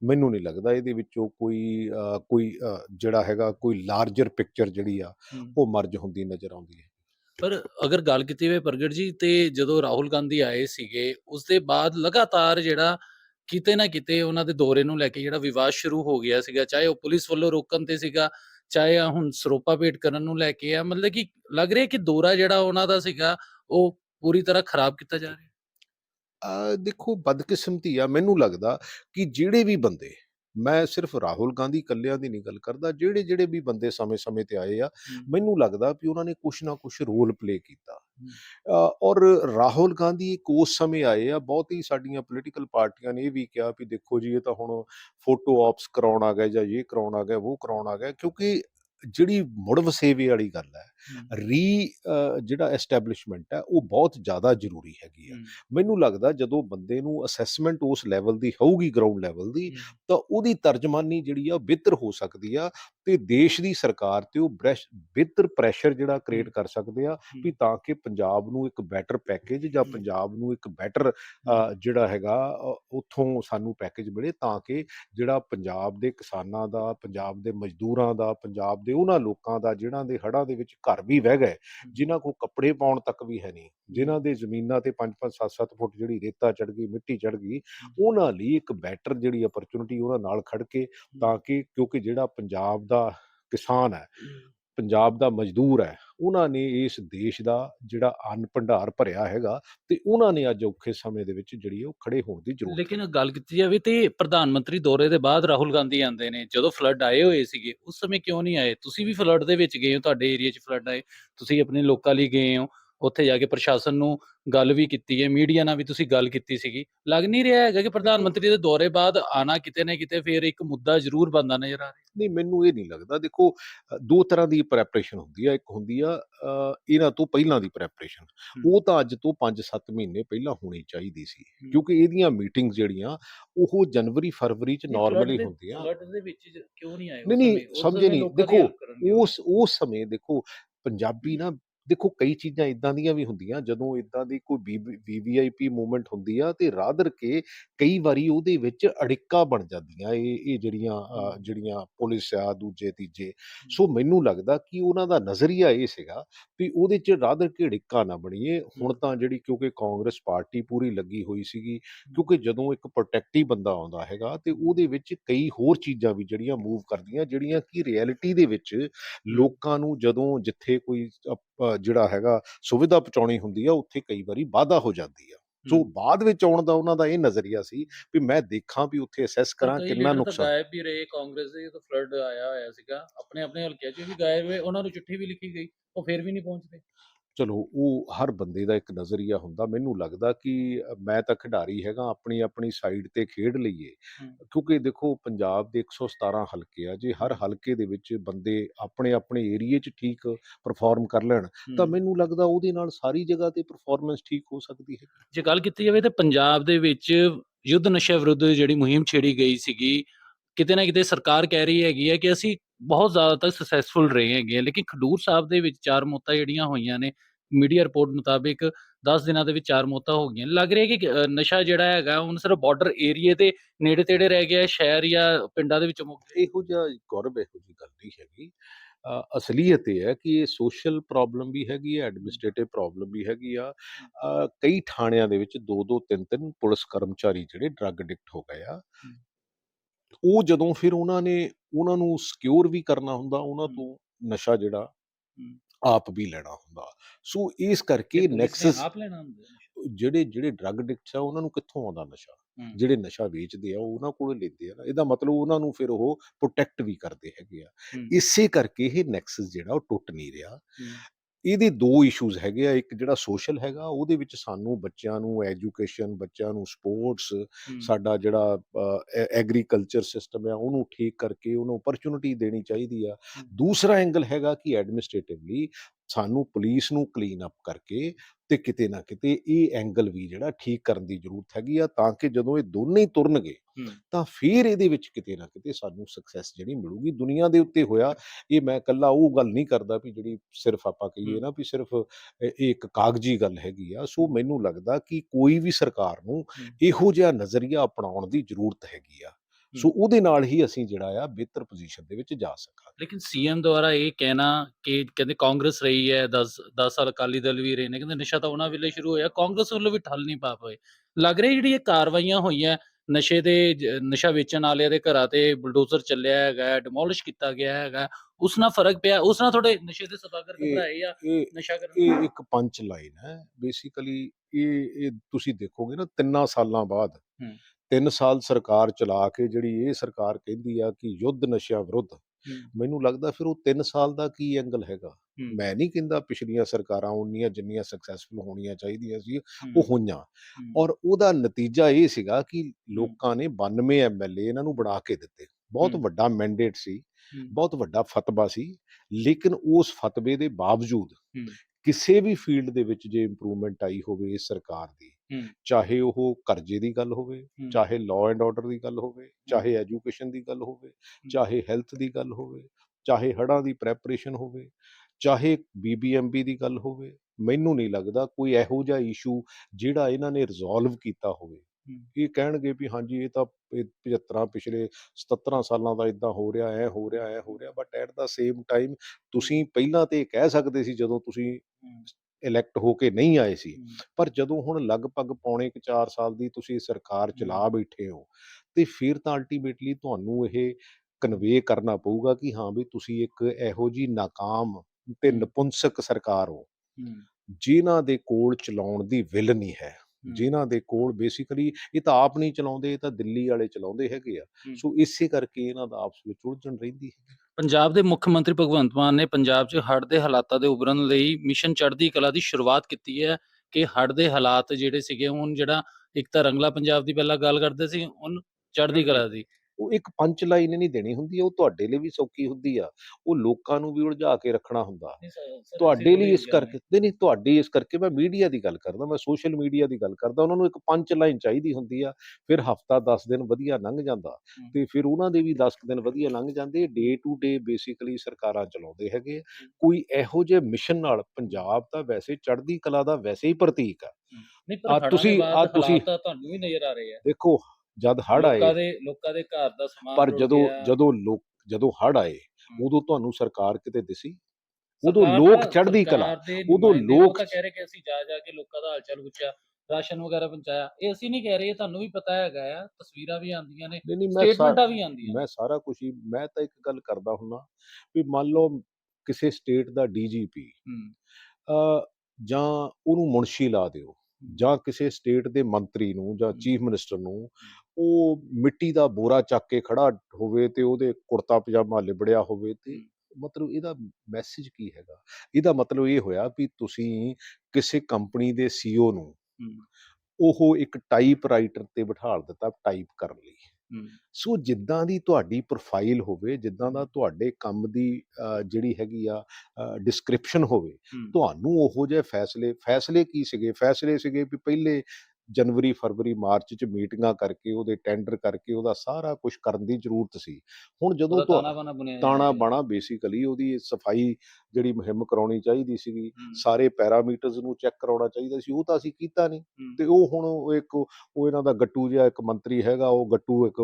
ਮੈਨੂੰ ਨਹੀਂ ਲੱਗਦਾ ਇਹਦੇ ਵਿੱਚੋਂ ਕੋਈ ਕੋਈ ਜਿਹੜਾ ਹੈਗਾ ਕੋਈ ਲਾਰਜਰ ਪਿਕਚਰ ਜਿਹੜੀ ਆ। ਉਹ ਮਰਜ ਹੁੰਦੀ ਨਜ਼ਰ ਆਉਂਦੀ ਹੈ ਪਰ ਅਗਰ ਗੱਲ ਕੀਤੀ ਹੋਵੇ ਪ੍ਰਗਟ ਜੀ ਤੇ ਜਦੋਂ ਰਾਹੁਲ ਗਾਂਧੀ ਆਏ ਸੀਗੇ ਉਸ ਦੇ ਬਾਅਦ ਲਗਾਤਾਰ ਜਿਹੜਾ ਕਿਤੇ ਨਾ ਕਿਤੇ ਉਹਨਾਂ ਦੇ ਦੌਰੇ ਨੂੰ ਲੈ ਕੇ ਜਿਹੜਾ ਵਿਵਾਦ ਸ਼ੁਰੂ ਹੋ ਗਿਆ ਸੀਗਾ ਚਾਹੇ ਉਹ ਪੁਲਿਸ ਵੱਲੋਂ ਰੋਕਣ ਤੇ ਸੀਗਾ ਚਾਹੇ ਹੁਣ ਸਰੋਪਾ ਭੇਟ ਕਰਨ ਨੂੰ ਲੈ ਕੇ ਆ ਮਤਲਬ ਕਿ ਲੱਗ ਰਿਹਾ ਕਿ ਦੌਰਾ ਜਿਹੜਾ ਉਹਨਾਂ ਦਾ ਸੀਗਾ ਉਹ ਪੂਰੀ ਤਰ੍ਹਾਂ ਖਰਾਬ ਕੀਤਾ ਜਾ ਰਿਹਾ? ਅ, ਦੇਖੋ ਬਦਕਿਸਮਤੀ ਆ ਮੈਨੂੰ ਲੱਗਦਾ ਕਿ ਜਿਹੜੇ ਵੀ ਬੰਦੇ ਮੈਂ ਸਿਰਫ ਰਾਹੁਲ ਗਾਂਧੀ ਕੱਲਿਆਂ ਦੀ ਨਹੀਂ ਗੱਲ ਕਰਦਾ ਜਿਹੜੇ ਜਿਹੜੇ ਵੀ ਬੰਦੇ ਸਮੇਂ-ਸਮੇਂ ਤੇ ਆਏ ਆ ਮੈਨੂੰ ਲੱਗਦਾ ਵੀ ਉਹਨਾਂ ਨੇ ਕੁਛ ਨਾ ਕੁਛ ਰੋਲ ਪਲੇ ਕੀਤਾ। ਔਰ ਰਾਹੁਲ ਗਾਂਧੀ ਇੱਕ ਉਸ ਸਮੇਂ ਆਏ ਆ ਬਹੁਤ ਹੀ ਸਾਡੀਆਂ ਪੋਲੀਟੀਕਲ ਪਾਰਟੀਆਂ ਨੇ ਇਹ ਵੀ ਕਿਹਾ ਵੀ ਦੇਖੋ ਜੀ ਇਹ ਤਾਂ ਹੁਣ ਫੋਟੋ ਆਪਸ ਕਰਾਉਣ ਆ ਗਏ ਜਾਂ ਇਹ ਕਰਾਉਣ ਆ ਗਿਆ ਉਹ ਕਰਾਉਣ ਆ ਗਿਆ ਕਿਉਂਕਿ ਜਿਹੜੀ ਮੁੜ ਵਸੇਵੇ ਵਾਲੀ ਗੱਲ ਹੈ ਰੀ ਜਿਹੜਾ ਐਸਟੈਬਲਿਸ਼ਮੈਂਟ ਹੈ ਉਹ ਬਹੁਤ ਜ਼ਿਆਦਾ ਜ਼ਰੂਰੀ ਹੈਗੀ ਆ। ਮੈਨੂੰ ਲੱਗਦਾ ਜਦੋਂ ਬੰਦੇ ਨੂੰ ਅਸੈਸਮੈਂਟ ਉਸ ਲੈਵਲ ਦੀ ਹੋਊਗੀ ਗਰਾਊਂਡ ਲੈਵਲ ਦੀ ਤਾਂ ਉਹਦੀ ਤਰਜਮਾਨੀ ਜਿਹੜੀ ਆ ਬਿਹਤਰ ਹੋ ਸਕਦੀ ਆ ਤੇ ਦੇਸ਼ ਦੀ ਸਰਕਾਰ ਤੇ ਉਹ ਬ੍ਰੈਸ਼ ਬਿਹਤਰ ਪ੍ਰੈਸ਼ਰ ਜਿਹੜਾ ਕ੍ਰੀਏਟ ਕਰ ਸਕਦੇ ਆ ਵੀ ਤਾਂ ਕਿ ਪੰਜਾਬ ਨੂੰ ਇੱਕ ਬੈਟਰ ਪੈਕੇਜ ਜਾਂ। ਪੰਜਾਬ ਨੂੰ ਇੱਕ ਬੈਟਰ ਜਿਹੜਾ ਹੈਗਾ ਉੱਥੋਂ ਸਾਨੂੰ ਪੈਕੇਜ ਮਿਲੇ ਤਾਂ ਕਿ ਜਿਹੜਾ ਪੰਜਾਬ ਦੇ ਕਿਸਾਨਾਂ ਦਾ ਪੰਜਾਬ ਦੇ ਮਜ਼ਦੂਰਾਂ ਦਾ ਪੰਜਾਬ ਦੇ ਉਹਨਾਂ ਲੋਕਾਂ ਦਾ ਜਿਨ੍ਹਾਂ ਦੇ ਹੜ੍ਹਾਂ ਦੇ ਵਿੱਚ ਘਰ ਵੀ ਵਹਿ ਗਏ ਜਿਨ੍ਹਾਂ ਕੋਲ ਕੱਪੜੇ ਪਾਉਣ ਤੱਕ ਵੀ ਹੈ ਨਹੀਂ ਜਿਨ੍ਹਾਂ ਦੇ ਜ਼ਮੀਨਾਂ ਤੇ 5-5 7-7 ਫੁੱਟ ਜਿਹੜੀ ਰੇਤਾ ਚੜ ਗਈ ਮਿੱਟੀ ਚੜ ਗਈ ਉਹਨਾਂ ਲਈ ਇੱਕ ਬੈਟਰ ਜਿਹੜੀ ਅਪਰਚੁਨਿਟੀ ਉਹਨਾਂ ਨਾਲ ਖੜ ਕੇ ਤਾਂ ਕਿ ਕਿਉਂਕਿ ਜਿਹੜਾ ਪੰਜਾਬ ਦਾ ਕਿਸਾਨ ਹੈ। ਪੰਜਾਬ ਦਾ ਮਜ਼ਦੂਰ ਹੈ ਉਹਨਾਂ ਨੇ ਇਸ ਦੇਸ਼ ਦਾ ਜਿਹੜਾ ਅੰਨ ਭੰਡਾਰ ਭਰਿਆ ਹੈਗਾ ਤੇ ਉਹਨਾਂ ਨੇ ਅੱਜ ਔਖੇ ਸਮੇਂ ਦੇ ਵਿੱਚ ਜਿਹੜੀ ਉਹ ਖੜੇ ਹੋਣ ਦੀ ਜ਼ਰੂਰਤ ਲੇਕਿਨ ਗੱਲ ਕੀਤੀ ਜਾਵੇ ਤੇ ਪ੍ਰਧਾਨ ਮੰਤਰੀ ਦੌਰੇ ਦੇ ਬਾਅਦ ਰਾਹੁਲ ਗਾਂਧੀ ਆਂਦੇ ਨੇ ਜਦੋਂ ਫਲੱਡ ਆਏ ਹੋਏ ਸੀਗੇ ਉਸ ਸਮੇਂ ਕਿਉਂ ਨਹੀਂ ਆਏ? ਤੁਸੀਂ ਵੀ ਫਲੱਡ ਦੇ ਵਿੱਚ ਗਏ ਹੋ ਤੁਹਾਡੇ ਏਰੀਆ 'ਚ ਫਲੱਡ ਆਏ ਤੁਸੀਂ ਆਪਣੇ ਲੋਕਾਂ ਲਈ ਗਏ ਹੋ ਉੱਥੇ ਜਾ ਕੇ ਪ੍ਰਸ਼ਾਸਨ ਨੂੰ ਗੱਲ ਵੀ ਕੀਤੀ ਹੈ ਮੀਡੀਆ ਨਾਲ ਵੀ ਤੁਸੀਂ ਗੱਲ ਕੀਤੀ ਸੀਗੀ। ਲੱਗ ਨਹੀਂ ਰਿਹਾ ਹੈਗਾ ਕਿ ਪ੍ਰਧਾਨ ਮੰਤਰੀ ਦੇ ਦੌਰੇ ਬਾਅਦ ਆਣਾ ਕਿਤੇ ਨਾ ਕਿਤੇ ਫਿਰ ਇੱਕ ਮੁੱਦਾ ਜ਼ਰੂਰ ਬਣਦਾ ਨਜ਼ਰ ਆ ਰਿਹਾ। ਨਹੀਂ ਮੈਨੂੰ ਇਹ ਨਹੀਂ ਲੱਗਦਾ। ਦੇਖੋ ਦੋ ਤਰ੍ਹਾਂ ਦੀ ਪ੍ਰੈਪਰੇਸ਼ਨ ਹੁੰਦੀ ਆ। ਇੱਕ ਹੁੰਦੀ ਆ ਇਹਨਾਂ ਤੋਂ ਪਹਿਲਾਂ ਦੀ ਪ੍ਰੈਪਰੇਸ਼ਨ ਉਹ ਤਾਂ ਅੱਜ ਤੋਂ 5-7 ਮਹੀਨੇ ਪਹਿਲਾਂ ਹੋਣੀ ਚਾਹੀਦੀ ਸੀ। ਕਿਉਂਕਿ ਇਹਦੀਆਂ ਮੀਟਿੰਗਸ ਜਿਹੜੀਆਂ ਉਹ ਜਨਵਰੀ ਫਰਵਰੀ ਚ ਨਾਰਮਲੀ ਹੁੰਦੀਆਂ। ਫਲੱਡ ਦੇ ਵਿੱਚ ਕਿਉਂ ਨਹੀਂ ਆਏ ਨਹੀਂ, ਨਹੀਂ, ਸਮਝੇ ਸਮੇਂ ਨਹੀਂ। ਦੇਖੋ। ਉਸ ਉਸ ਸਮੇਂ ਦੇਖੋ ਪੰਜਾਬੀ ਨਾ ਦੇਖੋ ਕਈ ਚੀਜ਼ਾਂ ਇਦਾਂ ਦੀਆਂ ਵੀ ਹੁੰਦੀਆਂ ਜਦੋਂ ਇਦਾਂ ਦੀ ਕੋਈ ਵੀਵੀਆਈਪੀ ਮੂਵਮੈਂਟ ਹੁੰਦੀ ਆ ਤੇ ਰਾਦਰ ਕੇ ਕਈ ਵਾਰੀ ਉਹਦੇ ਵਿੱਚ ਅੜਿੱਕਾ ਬਣ ਜਾਂਦੀਆਂ ਇਹ ਇਹ ਜਿਹੜੀਆਂ। ਜਿਹੜੀਆਂ ਪੁਲਿਸ ਆ ਦੂਜੇ ਤੀਜੇ। ਸੋ ਮੈਨੂੰ ਲੱਗਦਾ ਕਿ ਉਹਨਾਂ ਦਾ ਨਜ਼ਰੀਆ ਇਹ ਸੀਗਾ ਵੀ ਉਹਦੇ ਚ ਰਾਦਰ ਕੇ ਅੜਿੱਕਾ ਨਾ ਬਣੀਏ। ਹੁਣ ਤਾਂ ਜਿਹੜੀ ਕਿਉਂਕਿ ਕਾਂਗਰਸ ਪਾਰਟੀ ਪੂਰੀ ਲੱਗੀ ਹੋਈ ਸੀਗੀ ਕਿਉਂਕਿ ਜਦੋਂ ਇੱਕ ਪ੍ਰੋਟੈਕਟਿਵ ਬੰਦਾ ਆਉਂਦਾ ਹੈਗਾ ਤੇ ਉਹਦੇ ਵਿੱਚ ਕਈ ਹੋਰ ਚੀਜ਼ਾਂ ਵੀ ਜਿਹੜੀਆਂ ਮੂਵ ਕਰਦੀਆਂ ਜਿਹੜੀਆਂ ਕਿ ਰਿਐਲਿਟੀ ਦੇ ਵਿੱਚ ਲੋਕਾਂ ਨੂੰ ਜਦੋਂ ਜਿੱਥੇ ਕੋਈ ਜਿਹੜਾ ਹੈਗਾ ਸੁਵਿਧਾ ਪਹੁੰਚਾਉਣੀ ਹੁੰਦੀ ਆ ਉੱਥੇ ਕਈ ਵਾਰੀ ਵਾਧਾ ਹੋ ਜਾਂਦੀ ਆ। ਸੋ। ਬਾਅਦ ਵਿੱਚ ਆਉਣ ਦਾ ਉਹਨਾਂ ਦਾ ਇਹ ਨਜ਼ਰੀਆ ਸੀ ਵੀ ਮੈਂ ਦੇਖਾਂ ਵੀ ਉੱਥੇ ਅਸੈਸ ਕਰਾਂ ਕਿੰਨਾ ਨੁਕਸਾਨ। ਗਾਇਬ ਵੀ ਰਹੇ ਕਾਂਗਰਸ ਦੇ ਜਦੋਂ ਫਲੱਡ ਆਇਆ ਹੋਇਆ ਸੀਗਾ ਆਪਣੇ ਆਪਣੇ ਹਲਕਿਆਂ 'ਚ ਵੀ ਗਾਇਬ ਹੋਏ ਉਹਨਾਂ ਨੂੰ ਚਿੱਠੀ ਵੀ ਲਿਖੀ ਗਈ ਉਹ ਫਿਰ ਵੀ ਨਹੀਂ ਪਹੁੰਚਦੇ। ਚਲੋ ਉਹ ਹਰ ਬੰਦੇ ਦਾ ਇੱਕ ਨਜ਼ਰੀਆ ਹੁੰਦਾ ਮੈਨੂੰ ਲੱਗਦਾ ਕਿ ਮੈਂ ਤਾਂ ਖਿਡਾਰੀ ਹੈਗਾ ਆਪਣੀ ਆਪਣੀ ਸਾਈਡ ਤੇ ਖੇਡ ਲਈਏ। ਕਿਉਂਕਿ ਦੇਖੋ ਪੰਜਾਬ ਦੇ 117 ਹਲਕੇ ਆ ਜੇ ਹਰ ਹਲਕੇ ਦੇ ਵਿੱਚ ਬੰਦੇ ਆਪਣੇ ਆਪਣੇ ਏਰੀਏ 'ਚ ਠੀਕ ਪਰਫਾਰਮ ਕਰ ਲੈਣ ਤਾਂ। ਮੈਨੂੰ ਲੱਗਦਾ ਉਹਦੇ ਨਾਲ ਸਾਰੀ ਜਗ੍ਹਾ ਤੇ ਪਰਫਾਰਮੈਂਸ ਠੀਕ ਹੋ ਸਕਦੀ ਹੈ ਜੇ ਗੱਲ ਕੀਤੀ ਜਾਵੇ ਤਾਂ ਪੰਜਾਬ ਦੇ ਵਿੱਚ ਯੁੱਧ ਨਸ਼ਾ ਵਿਰੁੱਧ ਜਿਹੜੀ ਮੁਹਿੰਮ ਛੇੜੀ ਗਈ ਸੀਗੀ ਕਿਤੇ ਨਾ ਕਿਤੇ ਸਰਕਾਰ ਕਹਿ ਰਹੀ ਹੈਗੀ ਹੈ ਕਿ ਅਸੀਂ ਬਹੁਤ ਜ਼ਿਆਦਾ ਤੱਕ ਸਕਸੈਸਫੁਲ ਰਹੇ ਹੈਗੇ ਲੇਕਿਨ ਖਡੂਰ ਸਾਹਿਬ ਦੇ ਵਿੱਚ ਚਾਰ ਮੌਤਾਂ ਜਿਹੜੀਆਂ ਹੋਈਆਂ ਨੇ ਮੀਡੀਆ ਰਿਪੋਰਟ ਮੁਤਾਬਿਕ 10 ਦਿਨਾਂ ਦੇ ਵਿੱਚ ਚਾਰ ਮੌਤਾਂ ਹੋ ਗਈਆਂ ਲੱਗ ਰਿਹਾ ਕਿ ਨਸ਼ਾ ਜਿਹੜਾ ਹੈਗਾ ਹੁਣ ਸਿਰਫ ਬਾਰਡਰ ਏਰੀਏ ਤੇ ਨੇੜੇ ਤੇੜੇ ਰਹਿ ਗਿਆ ਸ਼ਹਿਰ ਜਾਂ ਪਿੰਡਾਂ ਦੇ ਵਿੱਚ ਮੁੱਕ ਇਹੋ ਜਿਹਾ ਗੌਰਵ ਇਹੋ ਜਿਹੀ ਗੱਲ ਨਹੀਂ ਹੈਗੀ ਅਸਲੀਅਤ ਇਹ ਹੈ ਕਿ ਇਹ ਸੋਸ਼ਲ ਪ੍ਰੋਬਲਮ ਵੀ ਹੈਗੀ ਹੈ ਐਡਮਿਨਿਸਟ੍ਰੇਟਿਵ ਪ੍ਰੋਬਲਮ ਵੀ ਹੈਗੀ ਆ ਕਈ ਥਾਣਿਆਂ ਦੇ ਵਿੱਚ ਦੋ ਦੋ ਤਿੰਨ ਤਿੰਨ ਪੁਲਿਸ ਕਰਮਚਾਰੀ ਜਿਹੜੇ ਡਰੱਗ ਐਡਿਕਟ ਹੋ ਗਏ ਆ। ਉਹ ਜਦੋਂ ਫਿਰ ਉਹਨਾਂ ਨੇ ਉਹਨਾਂ ਨੂੰ ਸਿਕਿਉਰ ਵੀ ਕਰਨਾ ਹੁੰਦਾ ਉਹਨਾਂ। ਤੋਂ ਨਸ਼ਾ ਜਿਹੜਾ। ਆਪ ਵੀ ਲੈਣਾ ਹੁੰਦਾ ਸੋ ਇਸ ਕਰਕੇ ਨੈਕਸਸ ਆਪ ਲੈਣਾ ਹੁੰਦਾ ਹੈ। ਜਿਹੜੇ ਜਿਹੜੇ ਡਰੱਗ ਐਡਿਕਟਸ ਆ ਉਹਨਾਂ ਨੂੰ ਕਿੱਥੋਂ ਆਉਂਦਾ ਨਸ਼ਾ। ਜਿਹੜੇ ਨਸ਼ਾ ਵੇਚਦੇ ਆ ਉਹ ਉਹਨਾਂ ਕੋਲ ਲੈਂਦੇ ਆ ਇਹਦਾ ਮਤਲਬ ਉਹਨਾਂ ਨੂੰ ਫਿਰ ਉਹ ਪ੍ਰੋਟੈਕਟ ਵੀ ਕਰਦੇ ਹੈਗੇ ਆ। ਇਸੇ ਕਰਕੇ ਇਹ ਨੈਕਸਸ ਜਿਹੜਾ ਉਹ ਟੁੱਟ ਨਹੀਂ ਰਿਹਾ। ਇਹਦੇ ਦੋ ਇਸ਼ੂਜ਼ ਹੈਗੇ ਆ ਇੱਕ ਜਿਹੜਾ ਸੋਸ਼ਲ ਹੈਗਾ ਉਹਦੇ ਵਿੱਚ ਸਾਨੂੰ ਬੱਚਿਆਂ ਨੂੰ ਐਜੂਕੇਸ਼ਨ ਬੱਚਿਆਂ ਨੂੰ ਸਪੋਰਟਸ। ਸਾਡਾ ਜਿਹੜਾ ਐਗਰੀਕਲਚਰ ਸਿਸਟਮ ਆ ਉਹਨੂੰ ਠੀਕ ਕਰਕੇ ਉਹਨੂੰ ਓਪਰਚੁਨਿਟੀ ਦੇਣੀ ਚਾਹੀਦੀ ਆ। ਦੂਸਰਾ ਐਂਗਲ ਹੈਗਾ ਕਿ ਐਡਮਿਨਿਸਟ੍ਰੇਟਿਵਲੀ ਸਾਨੂੰ ਪੁਲਿਸ ਨੂੰ ਕਲੀਨ ਅਪ ਕਰਕੇ ਤੇ ਕਿਤੇ ਨਾ ਕਿਤੇ ਇਹ ਐਂਗਲ ਵੀ ਜਿਹੜਾ ਠੀਕ ਕਰਨ ਦੀ ਜ਼ਰੂਰਤ ਹੈਗੀ ਆ ਤਾਂ ਕਿ ਜਦੋਂ ਇਹ ਦੋਨੇ ਹੀ ਤੁਰਨਗੇ। ਤਾਂ ਫਿਰ ਇਹਦੇ ਵਿੱਚ ਕਿਤੇ ਨਾ ਕਿਤੇ ਸਾਨੂੰ ਸਕਸੈਸ ਜਿਹੜੀ ਮਿਲੂਗੀ ਦੁਨੀਆ ਦੇ ਉੱਤੇ ਹੋਇਆ ਇਹ ਮੈਂ ਇਕੱਲਾ ਉਹ ਗੱਲ ਨਹੀਂ ਕਰਦਾ ਵੀ ਜਿਹੜੀ ਸਿਰਫ ਆਪਾਂ ਕਹੀਏ। ਨਾ ਵੀ ਸਿਰਫ ਇਹ ਇੱਕ ਕਾਗਜ਼ੀ ਗੱਲ ਹੈਗੀ ਆ ਸੋ ਮੈਨੂੰ ਲੱਗਦਾ ਕਿ ਕੋਈ ਵੀ ਸਰਕਾਰ ਨੂੰ। ਇਹੋ ਜਿਹਾ ਨਜ਼ਰੀਆ ਅਪਣਾਉਣ ਦੀ ਜ਼ਰੂਰਤ ਹੈਗੀ ਆ ਸੋ ਉਹਦੇ ਨਾਲ ਹੀ ਅਸੀਂ ਜਿਹੜਾ ਆ ਬਿਹਤਰ ਪੋਜੀਸ਼ਨ ਦੇ ਵਿੱਚ ਜਾ ਸਕਾਂਗੇ। ਲੇਕਿਨ ਸੀਐਮ ਦੁਆਰਾ ਇਹ ਕਹਿਣਾ ਕਿ ਕਹਿੰਦੇ ਕਾਂਗਰਸ ਰਹੀ ਹੈ 10 10 ਸਾਲ ਅਕਾਲੀ ਦਲ ਵੀ ਰਹੇ ਨੇ ਕਹਿੰਦੇ ਨਸ਼ਾ ਤਾਂ ਉਹਨਾਂ ਵੇਲੇ ਸ਼ੁਰੂ ਹੋਇਆ ਕਾਂਗਰਸ ਵੱਲੋਂ ਵੀ ਠੱਲ ਨਹੀਂ ਪਾ ਪਏ ਲੱਗ ਰਿਹਾ ਜਿਹੜੀ ਇਹ ਕਾਰਵਾਈਆਂ ਹੋਈਆਂ ਨਸ਼ੇ ਦੇ ਨਸ਼ਾ ਵੇਚਣ ਵਾਲਿਆਂ ਦੇ ਘਰਾਂ ਤੇ ਬੁਲਡੋਜ਼ਰ ਚੱਲਿਆ ਹੈਗਾ ਡਿਮੋਲਿਸ਼ ਕੀਤਾ ਗਿਆ ਹੈਗਾ ਉਸ ਨਾਲ ਫ਼ਰਕ ਪਿਆ ਉਸ ਨਾਲ ਥੋੜੇ ਨਸ਼ੇ ਦੇ ਸੌਦਾਗਰ ਘਬਰਾਏ ਇਹ ਨਸ਼ਾ ਕਰਨ ਇਹ ਇੱਕ ਪੰਚ ਲਾਈਨ ਹੈ। ਬੇਸਿਕਲੀ ਇਹ ਇਹ ਤੁਸੀਂ ਦੇਖੋਗੇ ਨਾ ਤਿੰਨਾਂ ਸਾਲਾਂ ਬਾਅਦ ਤਿੰਨ ਸਾਲ ਸਰਕਾਰ ਚਲਾ ਕੇ ਜਿਹੜੀ ਇਹ ਸਰਕਾਰ ਕਹਿੰਦੀ ਆ ਕਿ ਯੁੱਧ ਨਸ਼ਿਆਂ ਵਿਰੁੱਧ ਮੈਨੂੰ ਲੱਗਦਾ ਫਿਰ ਉਹ 3 ਸਾਲ ਦਾ ਕੀ ਐਂਗਲ ਹੈਗਾ? ਮੈਂ ਨਹੀਂ ਕਹਿੰਦਾ ਪਿਛਲੀਆਂ ਸਰਕਾਰਾਂ ਉਨੀਆਂ ਜਿੰਨੀਆਂ ਸਕਸੈਸਫੁਲ ਹੋਣੀਆਂ ਚਾਹੀਦੀਆਂ ਸੀ ਉਹ ਹੋਈਆਂ। ਔਰ ਉਹਦਾ ਨਤੀਜਾ ਇਹ ਸੀਗਾ ਕਿ ਲੋਕਾਂ ਨੇ 92 ਐਮਐਲਏ ਇਹਨਾਂ ਨੂੰ ਬਣਾ ਕੇ ਦਿੱਤੇ। ਬਹੁਤ। ਵੱਡਾ ਮੈਂਡੇਟ ਸੀ ਬਹੁਤ ਵੱਡਾ ਫਤਵਾ ਸੀ ਲੇਕਿਨ ਉਸ ਫਤਵੇ ਦੇ ਬਾਵਜੂਦ। ਕਿਸੇ ਵੀ ਫੀਲਡ ਦੇ ਵਿੱਚ ਜੇ ਇੰਪਰੂਵਮੈਂਟ ਆਈ ਹੋਵੇ ਇਸ ਸਰਕਾਰ ਦੀ। ਚਾਹੇ ਉਹ ਕਰਜ਼ੇ ਦੀ ਗੱਲ ਹੋਵੇ ਚਾਹੇ ਲਾਅ ਐਂਡ ਆਰਡਰ ਦੀ ਗੱਲ ਹੋਵੇ ਚਾਹੇ ਐਜੂਕੇਸ਼ਨ ਦੀ ਗੱਲ ਹੋਵੇ ਚਾਹੇ ਹੈਲਥ ਦੀ ਗੱਲ ਹੋਵੇ ਚਾਹੇ ਹੜ੍ਹਾਂ ਦੀ ਪ੍ਰੈਪਰੇਸ਼ਨ ਹੋਵੇ ਚਾਹੇ ਬੀਬੀਐਮਬੀ ਦੀ ਗੱਲ ਹੋਵੇ ਮੈਨੂੰ ਨਹੀਂ ਲੱਗਦਾ ਕੋਈ ਇਹੋ ਜਿਹਾ ਇਸ਼ੂ ਜਿਹੜਾ ਇਹਨਾਂ ਨੇ ਰਿਜ਼ੋਲਵ ਕੀਤਾ ਹੋਵੇ। ਇਹ ਕਹਿਣਗੇ ਵੀ ਹਾਂਜੀ ਇਹ ਤਾਂ ਇਹ 75 ਪਿਛਲੇ 77 ਸਾਲਾਂ ਦਾ ਇਦਾਂ ਹੋ ਰਿਹਾ ਐ ਹੋ ਰਿਹਾ ਐ ਹੋ ਰਿਹਾ but at the same time ਤੁਸੀਂ ਪਹਿਲਾਂ ਤੇ ਇਹ ਕਹਿ ਸਕਦੇ ਸੀ ਜਦੋਂ ਤੁਸੀਂ ਇਲੈਕਟ ਹੋ ਕੇ ਨਹੀਂ ਆਏ ਸੀ। ਪਰ ਜਦੋਂ ਹੁਣ ਲਗਭਗ ਪੌਣੇ ਕੁ 4 ਸਾਲ ਦੀ ਤੁਸੀਂ ਸਰਕਾਰ ਚਲਾ ਬੈਠੇ ਹੋ ਤੇ ਫਿਰ ਤਾਂ ਅਲਟੀਮੇਟਲੀ ਤੁਹਾਨੂੰ ਇਹ ਕਨਵੇ ਕਰਨਾ ਪਊਗਾ ਕਿ ਹਾਂ ਵੀ ਤੁਸੀਂ ਇੱਕ ਇਹੋ ਜੀ ਨਾਕਾਮ ਤੇ। ਨਪੁੰਸਕ ਸਰਕਾਰ ਹੋ ਜਿਨ੍ਹਾਂ ਦੇ ਕੋਲ ਚਲਾਉਣ ਦੀ ਵਿਲ ਨਹੀਂ ਹੈ। ਜਿਨ੍ਹਾਂ ਦੇ ਕੋਲ ਬੇਸਿਕਲੀ ਇਹ ਤਾਂ ਆਪ ਨਹੀਂ ਚਲਾਉਂਦੇ ਇਹ ਤਾਂ ਦਿੱਲੀ ਵਾਲੇ ਚਲਾਉਂਦੇ ਹੈਗੇ ਆ। ਸੋ ਇਸੇ ਕਰਕੇ ਇਹਨਾਂ ਦਾ ਆਪਸ ਵਿੱਚ ਉਲਝਣ ਰਹਿੰਦੀ ਹੈ ਪੰਜਾਬ ਦੇ ਮੁੱਖ ਮੰਤਰੀ ਭਗਵੰਤ ਮਾਨ ਨੇ ਪੰਜਾਬ 'ਚ ਹੜ੍ਹ ਦੇ ਹਾਲਾਤਾਂ ਦੇ ਉਭਰਨ ਲਈ ਮਿਸ਼ਨ ਚੜ੍ਹਦੀ ਕਲਾ ਦੀ ਸ਼ੁਰੂਆਤ ਕੀਤੀ ਹੈ ਕਿ ਹੜ੍ਹ ਦੇ ਹਾਲਾਤ ਜਿਹੜੇ ਸੀਗੇ ਹੁਣ ਜਿਹੜਾ ਇੱਕ ਤਾਂ ਰੰਗਲਾ ਪੰਜਾਬ ਦੀ ਪਹਿਲਾਂ ਗੱਲ ਕਰਦੇ ਸੀ ਹੁਣ ਚੜ੍ਹਦੀ ਕਲਾ ਦੀ। ਉਹ ਇੱਕ ਪੰਚ ਲਾਈਨ ਨਹੀਂ ਦੇਣੀ ਹੁੰਦੀ ਉਹ ਤੁਹਾਡੇ ਲਈ ਵੀ ਸੌਖੀ ਹੁੰਦੀ ਆ ਉਹ ਲੋਕਾਂ ਨੂੰ ਵੀ ਉਲਝਾ ਕੇ ਰੱਖਣਾ ਹੁੰਦਾ। ਤੁਹਾਡੇ ਲਈ ਇਸ ਕਰਕੇ ਨਹੀਂ ਨਹੀਂ ਤੁਹਾਡੀ ਇਸ ਕਰਕੇ ਮੈਂ ਮੀਡੀਆ ਦੀ ਗੱਲ ਕਰਦਾ ਮੈਂ ਸੋਸ਼ਲ ਮੀਡੀਆ ਦੀ ਗੱਲ ਕਰਦਾ ਉਹਨਾਂ ਨੂੰ ਇੱਕ ਪੰਚ ਲਾਈਨ ਚਾਹੀਦੀ ਹੁੰਦੀ ਆ ਫਿਰ ਹਫਤਾ 10 ਦਿਨ ਵਧੀਆ ਲੰਘ ਜਾਂਦਾ। ਤੇ ਫਿਰ ਉਹਨਾਂ ਦੇ ਵੀ 10 ਦਿਨ ਵਧੀਆ ਲੰਘ ਜਾਂਦੇ ਡੇ ਟੂ ਡੇ ਬੇਸਿਕਲੀ ਸਰਕਾਰਾਂ ਚਲਾਉਂਦੇ ਹੈਗੇ। ਕੋਈ ਇਹੋ ਜਿਹੇ ਮਿਸ਼ਨ ਨਾਲ ਪੰਜਾਬ ਤਾਂ ਵੈਸੇ ਚੜ੍ਹਦੀ ਕਲਾ ਦਾ ਵੈਸੇ ਹੀ ਪ੍ਰਤੀਕ ਆ। ਨਹੀਂ ਪਰ ਤੁਸੀਂ- ਆ ਤੁਸੀਂ- ਤੁਹਾਨੂੰ ਵੀ ਨਜ਼ਰ ਆ ਰਹੇ ਆ। ਦੇਖੋ ਜਦ ਹੜ ਆਏ ਲੋਕਾਂ ਦੇ ਲੋਕਾਂ ਦੇ ਘਰ ਦਾ ਸਮਾਨ ਪਰ ਜਦੋਂ। ਜਦੋਂ ਲੋਕ ਜਦੋਂ ਹੜ ਆਏ। ਉਦੋਂ ਤੁਹਾਨੂੰ ਸਰਕਾਰ ਕਿਤੇ ਦਿਸੀ ਉਦੋਂ ਲੋਕ ਚੜ੍ਹਦੀ ਕਲਾ ਉਦੋਂ ਲੋਕ- ਕਹਿ ਰਹੇ ਕਿ ਅਸੀਂ ਜਾ ਜਾ ਕੇ ਲੋਕਾਂ ਦਾ ਹਾਲ ਚਾਲ ਪੁੱਛਿਆ ਰਾਸ਼ਨ ਵਗੈਰਾ ਪਹੁੰਚਾਇਆ ਇਹ ਅਸੀਂ ਨਹੀਂ ਕਹਿ ਰਹੇ ਤੁਹਾਨੂੰ ਵੀ ਪਤਾ ਹੈਗਾ ਆ ਤਸਵੀਰਾਂ ਵੀ ਆਉਂਦੀਆਂ ਨੇ ਸਟੇਟਮੈਂਟਾਂ ਵੀ ਆਉਂਦੀਆਂ ਮੈਂ ਸਾਰਾ ਕੁਝ ਹੀ ਮੈਂ ਤਾਂ ਇੱਕ ਗੱਲ ਕਰਦਾ ਹੁੰਨਾ ਵੀ ਮੰਨ ਲਓ ਕਿਸੇ ਸਟੇਟ ਦਾ ਡੀਜੀਪੀ ਹੂੰ ਅ ਜਾਂ ਉਹਨੂੰ ਮੁਨਸ਼ੀ ਲਾ ਦਿਓ ਜਾਂ ਕਿਸੇ ਸਟੇਟ ਦੇ ਮੰਤਰੀ ਨੂੰ ਜਾਂ। ਚੀਫ ਮਿਨਿਸਟਰ ਨੂੰ ਉਹ ਮਿੱਟੀ ਦਾ ਬੋਰਾ ਚੱਕ ਕੇ ਖੜਾ ਹੋਵੇ ਤੇ ਉਹਦੇ ਕੁੜਤਾ ਪਜਾਮਾ ਲਿਬੜਿਆ ਹੋਵੇ ਤੇ ਮਤਲਬ ਇਹਦਾ ਮੈਸੇਜ ਕੀ ਹੈਗਾ? ਇਹਦਾ ਮਤਲਬ ਇਹ ਹੋਇਆ ਵੀ ਤੁਸੀਂ ਕਿਸੇ ਕੰਪਨੀ ਦੇ ਸੀਓ ਨੂੰ ਹੂੰ। ਉਹ ਇੱਕ ਟਾਈਪ ਰਾਈਟਰ ਤੇ ਬਿਠਾਲ ਦਿੱਤਾ ਟਾਈਪ ਕਰਨ ਲਈ। ਸੋ ਜਿੱਦਾਂ ਦੀ ਤੁਹਾਡੀ ਪ੍ਰੋਫਾਈਲ ਹੋਵੇ ਜਿੱਦਾਂ ਦਾ ਤੁਹਾਡੇ ਕੰਮ ਦੀ ਅ, ਜਿਹੜੀ ਹੈਗੀ ਆ ਡਿਸਕ੍ਰਿਪਸ਼ਨ ਹੋਵੇ ਤੁਹਾਨੂੰ ਉਹੋ ਜਿਹੇ ਫੈਸਲੇ ਫੈਸਲੇ ਕੀ ਸੀਗੇ? ਫੈਸਲੇ ਸੀਗੇ ਵੀ ਪਹਿਲੇ ਜਨਵਰੀ ਫਰਵਰੀ ਮਾਰਚ ਚ ਮੀਟਿੰਗਾਂ ਕਰਕੇ ਉਹਦੇ ਟੈਂਡਰ ਕਰਕੇ ਉਹਦਾ ਸਾਰਾ ਕੁਝ ਕਰਨ ਦੀ ਜ਼ਰੂਰਤ ਸੀ। ਹੁਣ ਜਦੋਂ ਉਹਦਾ ਤੁਹਾ- ਤਾਣਾ ਬਾਣਾ ਬੇਸਿਕਲੀ ਉਹਦੀ ਸਫ਼ਾਈ ਜਿਹੜੀ ਮੁਹਿੰਮ ਕਰਾਉਣੀ ਚਾਹੀਦੀ ਸੀਗੀ ਸਾਰੇ ਪੈਰਾਮੀਟਰਸ ਨੂੰ ਚੈੱਕ ਕਰਾਉਣਾ ਚਾਹੀਦਾ ਸੀ ਉਹ ਤਾਂ ਅਸੀਂ ਕੀਤਾ ਨਹੀਂ। ਤੇ ਉਹ ਹੁਣ ਇੱਕ ਉਹ ਇਹਨਾਂ ਦਾ ਗੱਟੂ ਜਿਹਾ ਇੱਕ ਮੰਤਰੀ ਹੈਗਾ ਉਹ ਗੱਟੂ ਇੱਕ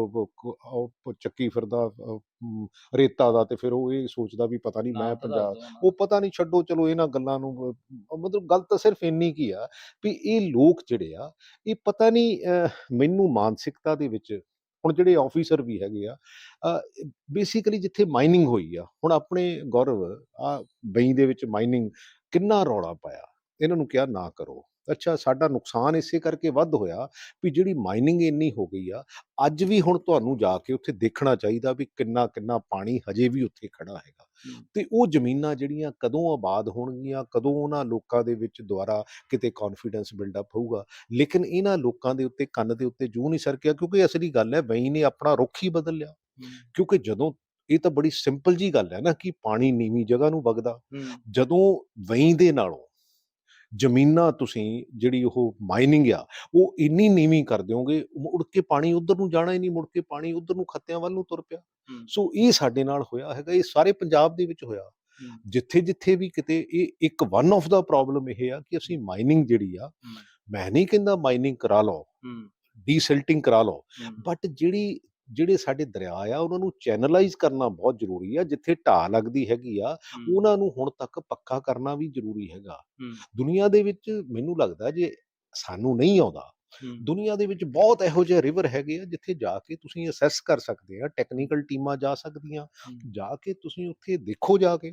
ਚੱਕੀ ਫਿਰਦਾ ਰੇਤਾ ਦਾ ਤੇ ਫਿਰ ਉਹ ਇਹ ਸੋਚਦਾ ਵੀ ਪਤਾ ਨਹੀਂ ਮੈਂ ਪੰਜਾਬ। ਉਹ ਪਤਾ ਨਹੀਂ ਛੱਡੋ ਚਲੋ ਇਹਨਾਂ ਗੱਲਾਂ ਨੂੰ ਮਤਲਬ ਗੱਲ ਤਾਂ ਸਿਰਫ ਇੰਨੀ ਕੀ ਆ ਵੀ ਇਹ ਲੋਕ ਜਿਹੜੇ ਆ ਇਹ ਪਤਾ ਨਹੀਂ ਮੈਨੂੰ ਮਾਨਸਿਕਤਾ ਦੇ ਵਿੱਚ ਹੁਣ ਜਿਹੜੇ ਆਫੀਸਰ ਵੀ ਹੈਗੇ ਆ ਬੇਸਿਕਲੀ ਜਿੱਥੇ ਮਾਈਨਿੰਗ ਹੋਈ ਆ ਹੁਣ ਆਪਣੇ ਗੌਰਵ ਆ ਬਈ ਦੇ ਵਿੱਚ ਮਾਈਨਿੰਗ ਕਿੰਨਾ ਰੌਲਾ ਪਾਇਆ ਇਹਨਾਂ ਨੂੰ ਕਿਹਾ ਨਾ ਕਰੋ ਅੱਛਾ ਸਾਡਾ ਨੁਕਸਾਨ ਇਸੇ ਕਰਕੇ ਵੱਧ ਹੋਇਆ ਵੀ ਜਿਹੜੀ ਮਾਈਨਿੰਗ ਇੰਨੀ ਹੋ ਗਈ ਆ ਅੱਜ ਵੀ ਹੁਣ ਤੁਹਾਨੂੰ ਜਾ ਕੇ ਉੱਥੇ ਦੇਖਣਾ ਚਾਹੀਦਾ ਵੀ ਕਿੰਨਾ ਕਿੰਨਾ ਪਾਣੀ ਹਜੇ ਵੀ ਉੱਥੇ ਖੜਾ ਹੈਗਾ। ਤੇ ਉਹ ਜ਼ਮੀਨਾਂ ਜਿਹੜੀਆਂ ਕਦੋਂ ਆਬਾਦ ਹੋਣਗੀਆਂ ਕਦੋਂ ਉਹਨਾਂ ਲੋਕਾਂ ਦੇ ਵਿੱਚ ਦੁਆਰਾ ਕਿਤੇ ਕੌਨਫੀਡੈਂਸ ਬਿਲਡਅਪ ਹੋਊਗਾ। ਲੇਕਿਨ ਇਹਨਾਂ ਲੋਕਾਂ ਦੇ ਉੱਤੇ ਕੰਨ ਦੇ ਉੱਤੇ ਜੂ ਨਹੀਂ ਸਰਕਿਆ ਕਿਉਂਕਿ ਅਸਲੀ ਗੱਲ ਹੈ ਵਈ ਨੇ ਆਪਣਾ ਰੁੱਖ ਹੀ ਬਦਲ ਲਿਆ। ਕਿਉਂਕਿ ਜਦੋਂ ਇਹ ਤਾਂ ਬੜੀ ਸਿੰਪਲ ਜੀ ਗੱਲ ਹੈ ਨਾ ਕਿ ਪਾਣੀ ਨੀਵੀਂ ਜਗ੍ਹਾ ਨੂੰ ਵਗਦਾ। ਜਦੋਂ ਵਹੀਂ ਦੇ ਨਾਲੋਂ ਜ਼ਮੀਨਾਂ ਤੁਸੀਂ ਜਿਹੜੀ ਉਹ ਮਾਈਨਿੰਗ ਆ ਉਹ ਇੰਨੀ ਨੀਵੀਂ ਕਰ ਦਿਓਗੇ ਮੁੜ ਕੇ ਪਾਣੀ ਉਧਰ ਨੂੰ ਜਾਣਾ ਹੀ ਨਹੀਂ ਮੁੜ ਕੇ ਪਾਣੀ ਉਧਰ ਨੂੰ ਖੱਤਿਆਂ ਵੱਲ ਨੂੰ ਤੁਰ ਪਿਆ। ਸੋ ਇਹ ਸਾਡੇ ਨਾਲ ਹੋਇਆ ਹੈਗਾ ਇਹ ਸਾਰੇ ਪੰਜਾਬ ਦੇ ਵਿੱਚ ਹੋਇਆ। ਜਿੱਥੇ ਜਿੱਥੇ ਵੀ ਕਿਤੇ ਇਹ ਇੱਕ ਵਨ ਆਫ ਦਾ ਪ੍ਰੋਬਲਮ ਇਹ ਆ ਕਿ ਅਸੀਂ ਮਾਈਨਿੰਗ ਜਿਹੜੀ ਆ ਮੈਂ ਨਹੀਂ ਕਹਿੰਦਾ ਮਾਈਨਿੰਗ ਕਰਾ ਲਓ ਡੀਸਿਲਟਿੰਗ ਕਰਾ ਲਓ ਬਟ ਜਿਹੜੀ ਜਿਹੜੇ ਸਾਡੇ ਦਰਿਆ ਆ ਉਹਨਾਂ ਨੂੰ ਚੈਨਲਾਈਜ਼ ਕਰਨਾ ਬਹੁਤ ਜ਼ਰੂਰੀ ਆ ਜਿੱਥੇ ਢਾਹ ਲੱਗਦੀ ਹੈਗੀ ਆ ਉਹਨਾਂ ਨੂੰ ਹੁਣ ਤੱਕ ਪੱਕਾ ਕਰਨਾ ਵੀ ਜ਼ਰੂਰੀ ਹੈਗਾ। ਦੁਨੀਆ ਦੇ ਵਿੱਚ ਮੈਨੂੰ ਲੱਗਦਾ ਜੇ ਸਾਨੂੰ ਨਹੀਂ ਆਉਂਦਾ ਦੁਨੀਆ ਦੇ ਵਿੱਚ ਬਹੁਤ ਇਹੋ ਜਿਹੇ ਰਿਵਰ ਹੈਗੇ ਆ ਜਿੱਥੇ ਜਾ ਕੇ ਤੁਸੀਂ ਅਸੈਸ ਕਰ ਸਕਦੇ ਆ ਟੈਕਨੀਕਲ ਟੀਮਾਂ ਜਾ ਸਕਦੀਆਂ। ਜਾ ਕੇ ਤੁਸੀਂ ਉੱਥੇ ਦੇਖੋ ਜਾ ਕੇ।